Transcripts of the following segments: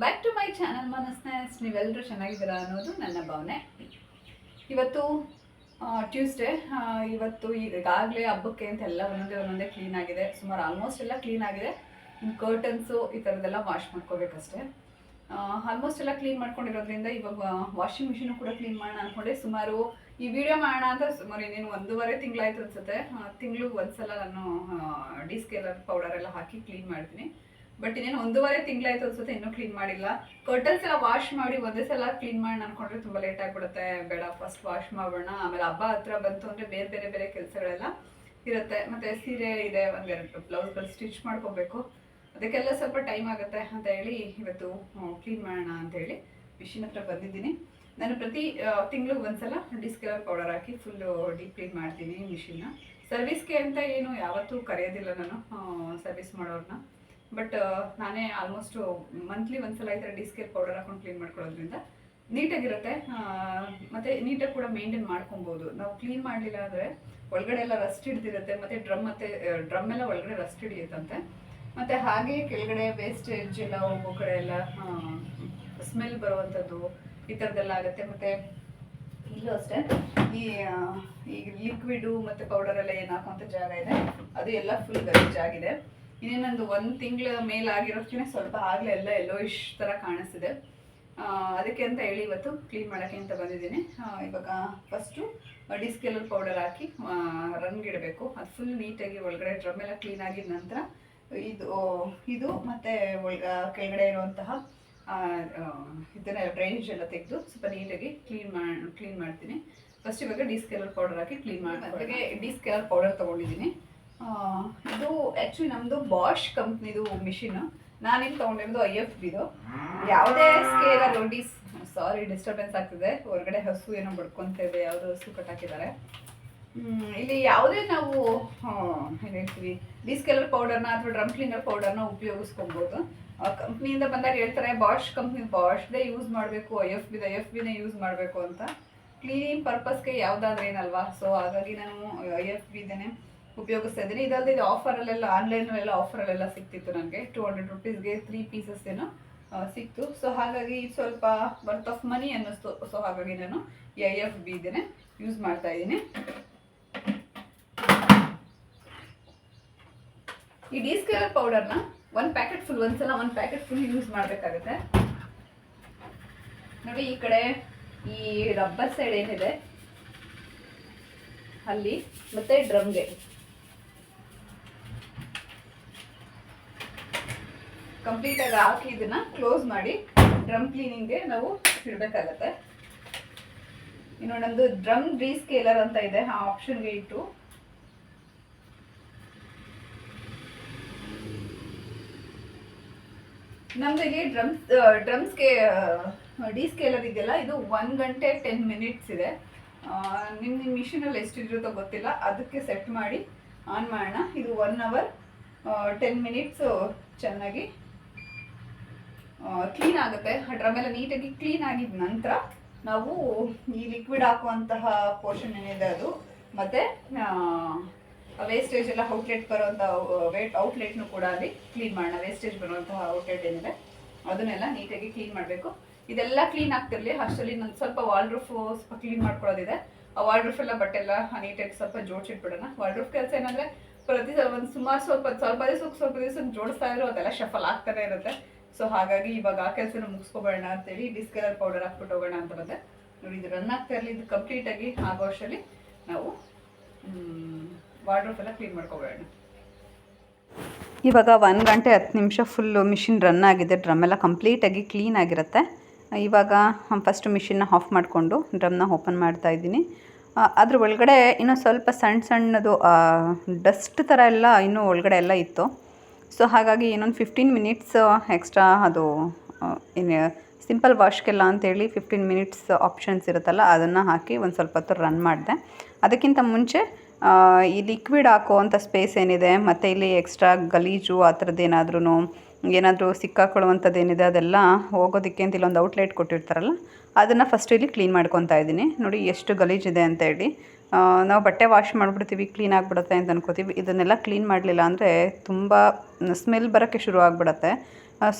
Back to my channel ಮನಸ್ನೆಸ್ ನೀವೆಲ್ಲರೂ ಚೆನ್ನಾಗಿದ್ದೀರಾ ಅನ್ನೋದು ನನ್ನ ಭಾವನೆ. ಇವತ್ತು ಟ್ಯೂಸ್ಡೇ ಇವತ್ತು ಈಗಾಗಲೇ ಹಬ್ಬಕ್ಕೆ ಅಂತ ಎಲ್ಲ ಒಂದೊಂದೇ ಒಂದೊಂದೇ ಕ್ಲೀನ್ ಆಗಿದೆ. ಸುಮಾರು ಆಲ್ಮೋಸ್ಟ್ ಎಲ್ಲ ಕ್ಲೀನ್ ಆಗಿದೆ. ಇನ್ನು ಕರ್ಟನ್ಸು ಈ ಥರದ್ದೆಲ್ಲ ವಾಶ್ ಮಾಡ್ಕೋಬೇಕಷ್ಟೇ. ಆಲ್ಮೋಸ್ಟ್ ಎಲ್ಲ ಕ್ಲೀನ್ ಮಾಡ್ಕೊಂಡಿರೋದ್ರಿಂದ ಇವಾಗ ವಾಷಿಂಗ್ ಮಿಷಿನು ಕೂಡ ಕ್ಲೀನ್ ಮಾಡೋಣ ಅಂದ್ಕೊಂಡೆ ಸುಮಾರು ಈ ವಿಡಿಯೋ ಮಾಡೋಣ ಅಂತ ಸುಮಾರು ಇನ್ನೇನು ಒಂದೂವರೆ ತಿಂಗಳಾಯ್ತು ಅನ್ಸುತ್ತೆ. ತಿಂಗಳು ಒಂದ್ಸಲ ನಾನು ಡಿಸ್ಕೇಲರ್ ಪೌಡರ್ ಎಲ್ಲ ಹಾಕಿ ಕ್ಲೀನ್ ಮಾಡ್ತೀನಿ. ಬಟ್ ಇನ್ನೇನು ಒಂದೂವರೆ ತಿಂಗಳಾಯ್ತು ಅನ್ಸುತ್ತೆ, ಇನ್ನೂ ಕ್ಲೀನ್ ಮಾಡಿಲ್ಲ. ಕರ್ಟನ್ಸ್ ಎಲ್ಲ ವಾಶ್ ಮಾಡಿ ಒಂದೇ ಸಲ ಕ್ಲೀನ್ ಮಾಡಿ ಅನ್ಕೊಂಡ್ರೆ ತುಂಬ ಲೇಟ್ ಆಗಿಬಿಡುತ್ತೆ. ಬೇಡ ಫಸ್ಟ್ ವಾಶ್ ಮಾಡೋಣ. ಆಮೇಲೆ ಹಬ್ಬ ಹತ್ರ ಬಂತು ಅಂದರೆ ಬೇರೆ ಬೇರೆ ಬೇರೆ ಕೆಲಸಗಳೆಲ್ಲ ಇರುತ್ತೆ. ಮತ್ತೆ ಸೀರೆ ಇದೆ, ಒಂದೆರಡು ಬ್ಲೌಸ್ಗಳು ಸ್ಟಿಚ್ ಮಾಡ್ಕೋಬೇಕು. ಅದಕ್ಕೆಲ್ಲ ಸ್ವಲ್ಪ ಟೈಮ್ ಆಗುತ್ತೆ ಅಂತ ಹೇಳಿ ಇವತ್ತು ಕ್ಲೀನ್ ಮಾಡೋಣ ಅಂತ ಹೇಳಿ ಮಿಷಿನ್ ಹತ್ರ ಬಂದಿದ್ದೀನಿ. ನಾನು ಪ್ರತಿ ತಿಂಗಳು ಒಂದ್ಸಲ ಡಿಸ್ಕಲರ್ ಪೌಡರ್ ಹಾಕಿ ಫುಲ್ಲು ಡೀಪ್ ಕ್ಲೀನ್ ಮಾಡ್ತೀನಿ ಮಿಷಿನ್ನ ಸರ್ವಿಸ್ಗೆ ಅಂತ ಏನು ಯಾವತ್ತೂ ಕರೆಯೋದಿಲ್ಲ ನಾನು ಸರ್ವಿಸ್ ಮಾಡೋರನ್ನ ಬಟ್ ನಾನೇ ಆಲ್ಮೋಸ್ಟ್ ಮಂತ್ಲಿ ಒಂದ್ಸಲ ಈ ಥರ ಡಿಸ್ಕೇರ್ ಪೌಡರ್ ಹಾಕೊಂಡು ಕ್ಲೀನ್ ಮಾಡ್ಕೊಳ್ಳೋದ್ರಿಂದ ನೀಟಾಗಿರುತ್ತೆ. ಮತ್ತು ನೀಟಾಗಿ ಕೂಡ ಮೇಂಟೈನ್ ಮಾಡ್ಕೊಬೋದು. ನಾವು ಕ್ಲೀನ್ ಮಾಡಲಿಲ್ಲ ಅಂದರೆ ಒಳಗಡೆ ಎಲ್ಲ ರಸ್ಟ್ ಹಿಡ್ದಿರುತ್ತೆ, ಮತ್ತು ಡ್ರಮ್ ಮತ್ತು ಡ್ರಮ್ ಎಲ್ಲ ಒಳಗಡೆ ರಸ್ಟ್ ಹಿಡಿಯುತ್ತಂತೆ. ಮತ್ತು ಹಾಗೆ ಕೆಳಗಡೆ ವೇಸ್ಟೇಜ್ ಎಲ್ಲ ಹೋಗೋ ಕಡೆ ಎಲ್ಲ ಸ್ಮೆಲ್ ಬರುವಂಥದ್ದು ಈ ಥರದ್ದೆಲ್ಲ ಆಗುತ್ತೆ. ಮತ್ತು ಇಲ್ಲೂ ಅಷ್ಟೇ, ಈ ಈಗ ಲಿಕ್ವಿಡು ಮತ್ತು ಪೌಡರ್ ಎಲ್ಲ ಏನು ಹಾಕುವಂಥ ಜಾಗ ಇದೆ, ಅದು ಎಲ್ಲ ಫುಲ್ ಗಲೀಜಾಗಿದೆ. ಇನ್ನೇನೊಂದು ಒಂದು ತಿಂಗಳ ಮೇಲಾಗಿರೋಕ್ಕಿಂತ ಸ್ವಲ್ಪ ಆಗಲೇ ಎಲ್ಲ ಎಲ್ಲೋ ಇಶ್ ಥರ ಕಾಣಿಸ್ತಿದೆ. ಅದಕ್ಕೆ ಅಂತ ಹೇಳಿ ಇವತ್ತು ಕ್ಲೀನ್ ಮಾಡೋಕ್ಕೆ ಅಂತ ಬಂದಿದ್ದೀನಿ. ಇವಾಗ ಫಸ್ಟು ಡಿಸ್ಕೆಲರ್ ಪೌಡರ್ ಹಾಕಿ ರನ್ಗಿಡಬೇಕು ಅದು ಫುಲ್ ನೀಟಾಗಿ ಒಳಗಡೆ ಡ್ರಮ್ ಎಲ್ಲ ಕ್ಲೀನ್ ಆಗಿದ ನಂತರ ಇದು ಇದು ಮತ್ತು ಒಳಗ ಕೆಳಗಡೆ ಇರುವಂತಹ ಇದನ್ನೆಲ್ಲ ಇದನ್ನ ಡ್ರೈನೇಜ್ ಎಲ್ಲ ತೆಗೆದು ಸ್ವಲ್ಪ ನೀಟಾಗಿ ಕ್ಲೀನ್ ಮಾಡಿ ಕ್ಲೀನ್ ಮಾಡ್ತೀನಿ. ಫಸ್ಟ್ ಇವಾಗ ಡಿಸ್ಕೆಲರ್ ಪೌಡರ್ ಹಾಕಿ ಕ್ಲೀನ್ ಮಾಡಿ ಡಿಸ್ಕೆಲರ್ ಪೌಡರ್ ತೊಗೊಂಡಿದ್ದೀನಿ? ಆ್ಯಕ್ಚುಲಿ ನಮ್ಮದು ಬಾಷ್ ಕಂಪ್ನಿದು ಮಿಷಿನ್ ನಾನೇನು ತೊಗೊಂಡಿರೋದು ಐ ಎಫ್ ಬಿದು ಯಾವುದೇ ಸ್ಕೇಲರ್ ನೋಡಿ ಸಾರಿ ಡಿಸ್ಟರ್ಬೆನ್ಸ್ ಆಗ್ತಿದೆ. ಹೊರಗಡೆ ಹಸು ಏನೋ ಬಡ್ಕೊಂತ ಇದೆ ಯಾವುದೋ ಹಸು ಕಟ್ಟಾಕಿದ್ದಾರೆ ಇಲ್ಲಿ ಯಾವುದೇ ನಾವು ಏನು ಹೇಳ್ತೀವಿ ಡಿಸ್ಕೆಲರ್ ಪೌಡರ್ನ ಅಥವಾ ಡ್ರಮ್ ಕ್ಲೀನರ್ ಪೌಡರ್ನ ಉಪಯೋಗಿಸ್ಕೊಬೋದು. ಕಂಪ್ನಿಯಿಂದ ಬಂದಾಗ ಹೇಳ್ತಾರೆ ಬಾಷ್ ಕಂಪ್ನಿ ಬಾಷ್ದೇ ಯೂಸ್ ಮಾಡಬೇಕು ಐ ಎಫ್ ಬಿದ ಐ ಎಫ್ ಬಿನೇ ಯೂಸ್ ಮಾಡಬೇಕು ಅಂತ. ಕ್ಲೀನಿಂಗ್ ಪರ್ಪಸ್ಗೆ ಯಾವುದಾದ್ರೇನಲ್ವಾ ಸೊ ಹಾಗಾಗಿ ನಾನು ಐ ಎಫ್ ಬಿದೇನೆ ಉಪಯೋಗಿಸ್ತಾ ಇದ್ದೀನಿ. ಇದಲ್ಲದೆ ಇದು ಆಫರಲ್ಲೆಲ್ಲ ಆನ್ಲೈನಲ್ಲೆಲ್ಲ ಆಫರಲ್ಲೆಲ್ಲ ಸಿಕ್ತಿತ್ತು ನನಗೆ. ಟೂ ಹಂಡ್ರೆಡ್ ರುಪೀಸ್ಗೆ ತ್ರೀ ಪೀಸಸ್ ಏನೋ ಸಿಕ್ತು. ಸೊ ಹಾಗಾಗಿ ಸ್ವಲ್ಪ ವರ್ತ್ ಆಫ್ ಮನಿ ಅನ್ನಿಸ್ತು. ಸೊ ಹಾಗಾಗಿ ನಾನು ಐ ಎಫ್ ಬಿ ಇದೇನೆ ಯೂಸ್ ಮಾಡ್ತಾ ಇದ್ದೀನಿ. ಈ ಡಿಸ್ಕಲರ್ ಪೌಡರ್ನ ಒಂದು ಪ್ಯಾಕೆಟ್ ಫುಲ್ ಒಂದ್ಸಲ ಒಂದು ಪ್ಯಾಕೆಟ್ ಫುಲ್ ಯೂಸ್ ಮಾಡಬೇಕಾಗುತ್ತೆ. ನೋಡಿ, ಈ ಕಡೆ ಈ ರಬ್ಬರ್ ಸೈಡ್ ಏನಿದೆ, ಅಲ್ಲಿ, ಮತ್ತೆ ಡ್ರಮ್ಗೆ ಕಂಪ್ಲೀಟಾಗಿ ಹಾಕಿ ಇದನ್ನ ಕ್ಲೋಸ್ ಮಾಡಿ ಡ್ರಮ್ ಕ್ಲೀನಿಂಗ್ಗೆ ನಾವು ಇಡಬೇಕಾಗತ್ತೆ. ಇನ್ನು ನಮ್ಮದು ಡ್ರಮ್ ಸ್ಕೇಲರ್ ಅಂತ ಇದೆ, ಆ ಆಪ್ಷನ್ಗೆ ಇಟ್ಟು. ನಮ್ದು ಇಲ್ಲಿ ಡ್ರಮ್ಸ್ ಡ್ರಮ್ಸ್ಗೆ ಡಿ ಸ್ಕೇಲರ್ ಇದೆಯಲ್ಲ, ಇದು ಒನ್ ಗಂಟೆ ಟೆನ್ ಮಿನಿಟ್ಸ್ ಇದೆ. ನಿಮ್ಮ ನಿಮ್ಮ ಮಿಷಿನಲ್ಲಿ ಎಷ್ಟಿರುತ್ತೋ ಗೊತ್ತಿಲ್ಲ, ಅದಕ್ಕೆ ಸೆಟ್ ಮಾಡಿ ಆನ್ ಮಾಡೋಣ. ಇದು ಒನ್ ಅವರ್ ಟೆನ್ ಮಿನಿಟ್ಸು ಚೆನ್ನಾಗಿ ಕ್ಲೀನ್ ಆಗುತ್ತೆ. ಡ್ರಮ್ ಎಲ್ಲ ನೀಟಾಗಿ ಕ್ಲೀನ್ ಆಗಿದ ನಂತರ ನಾವು ಈ ಲಿಕ್ವಿಡ್ ಹಾಕುವಂತಹ ಪೋರ್ಷನ್ ಏನಿದೆ ಅದು. ಮತ್ತೆ ವೇಸ್ಟೇಜ್ ಎಲ್ಲ ಔಟ್ಲೆಟ್ ಬರುವಂಥ ವೇಟ್ ಔಟ್ಲೆಟ್ನು ಕೂಡ ಅಲ್ಲಿ ಕ್ಲೀನ್ ಮಾಡೋಣ. ವೇಸ್ಟೇಜ್ ಬರುವಂತಹ ಔಟ್ಲೆಟ್ ಏನಿದೆ, ಅದನ್ನೆಲ್ಲ ನೀಟಾಗಿ ಕ್ಲೀನ್ ಮಾಡಬೇಕು. ಇದೆಲ್ಲ ಕ್ಲೀನ್ ಆಗ್ತಿರಲಿ. ಅಷ್ಟರಲ್ಲಿ ನಾನು ಸ್ವಲ್ಪ ವಾಲ್ಡ್ರೂಫ್ ಸ್ವಲ್ಪ ಕ್ಲೀನ್ ಮಾಡ್ಕೊಳ್ಳೋದಿದೆ ಆ ವಾಲ್ಡ್ರೂಫ್ ಎಲ್ಲ ಬಟ್ಟೆ ಎಲ್ಲ ನೀಟಾಗಿ ಸ್ವಲ್ಪ ಜೋಡಿಸಿಟ್ಬಿಡೋಣ. ವಾಲ್ಡ್ರೂಫ್ ಕೆಲಸ ಏನಂದರೆ, ಪ್ರತಿ ಸಲ ಒಂದು ಸುಮಾರು ಸ್ವಲ್ಪ ಸ್ವಲ್ಪ ದಿವಸಕ್ಕೆ ಸ್ವಲ್ಪ ದಿವಸ ಜೋಡಿಸ್ತಾ ಇದ್ರು ಅದೆಲ್ಲ ಶಫಲ್ ಆಗ್ತಾನೆ ಇರುತ್ತೆ. ಸೊ ಹಾಗಾಗಿ ಇವಾಗ ಆ ಕೆಲಸನ ಅಂತ ಅಂತೇಳಿ ಡಿಸ್ಕಲರ್ ಪೌಡರ್ ಹಾಕ್ಬಿಟ್ಟು ಹೋಗೋಣ ಅಂತ ಬಂದೆ. ನೋಡಿ, ಇದು ರನ್ ಆಗ್ತಾ ಇರಲಿ, ಇದು ಕಂಪ್ಲೀಟಾಗಿ ಆಗೋ ವರ್ಷಲ್ಲಿ ನಾವು ವಾರ್ಡ್ರೋಫ್ ಎಲ್ಲ ಕ್ಲೀನ್ ಮಾಡ್ಕೊಬೇಡ ಇವಾಗ ಒಂದು ಗಂಟೆ ಹತ್ತು ನಿಮಿಷ ಫುಲ್ಲು ಮಿಷಿನ್ ರನ್ ಆಗಿದೆ. ಡ್ರಮ್ ಎಲ್ಲ ಕಂಪ್ಲೀಟಾಗಿ ಕ್ಲೀನ್ ಆಗಿರುತ್ತೆ. ಇವಾಗ ಫಸ್ಟ್ ಮಿಷಿನ್ನ ಆಫ್ ಮಾಡಿಕೊಂಡು ಡ್ರಮ್ನ ಓಪನ್ ಮಾಡ್ತಾ ಇದ್ದೀನಿ. ಅದ್ರ ಒಳಗಡೆ ಇನ್ನೂ ಸ್ವಲ್ಪ ಸಣ್ಣ ಸಣ್ಣದು ಡಸ್ಟ್ ಥರ ಎಲ್ಲ ಇನ್ನೂ ಒಳಗಡೆ ಎಲ್ಲ ಇತ್ತು. ಸೊ ಹಾಗಾಗಿ ಇನ್ನೊಂದು ಫಿಫ್ಟೀನ್ ಮಿನಿಟ್ಸ್ ಎಕ್ಸ್ಟ್ರಾ ಅದು ಏನು ಸಿಂಪಲ್ ವಾಶ್ಗೆಲ್ಲ ಅಂತೇಳಿ ಫಿಫ್ಟೀನ್ ಮಿನಿಟ್ಸ್ ಆಪ್ಷನ್ಸ್ ಇರುತ್ತಲ್ಲ ಅದನ್ನು ಹಾಕಿ ಒಂದು ಸ್ವಲ್ಪ ಹೊತ್ತು ರನ್ ಮಾಡಿದೆ. ಅದಕ್ಕಿಂತ ಮುಂಚೆ ಈ ಲಿಕ್ವಿಡ್ ಹಾಕುವಂಥ ಸ್ಪೇಸ್ ಏನಿದೆ ಮತ್ತು ಇಲ್ಲಿ ಎಕ್ಸ್ಟ್ರಾ ಗಲೀಜು ಆ ಥರದ್ದು ಏನಾದ್ರೂ ಏನಾದರೂ ಸಿಕ್ಕಾಕೊಳ್ಳುವಂಥದ್ದು ಏನಿದೆ ಅದೆಲ್ಲ ಹೋಗೋದಕ್ಕೆ ಅಂತ ಇಲ್ಲೊಂದು ಔಟ್ಲೆಟ್ ಕೊಟ್ಟಿರ್ತಾರಲ್ಲ ಅದನ್ನು ಫಸ್ಟ್ ಇಲ್ಲಿ ಕ್ಲೀನ್ ಮಾಡ್ಕೊತಾ ಇದ್ದೀನಿ. ನೋಡಿ ಎಷ್ಟು ಗಲೀಜಿದೆ ಅಂತ ಹೇಳಿ. ಆ, ನಾವು ಬಟ್ಟೆ ವಾಶ್ ಮಾಡಿಬಿಡ್ತೀವಿ, ಕ್ಲೀನ್ ಆಗಿಬಿಡುತ್ತೆ ಅಂತ ಅನ್ಕೋತೀವಿ. ಇದನ್ನೆಲ್ಲ ಕ್ಲೀನ್ ಮಾಡಲಿಲ್ಲ ಅಂದರೆ ತುಂಬ ಸ್ಮೆಲ್ ಬರೋಕ್ಕೆ ಶುರು ಆಗಿಬಿಡತ್ತೆ.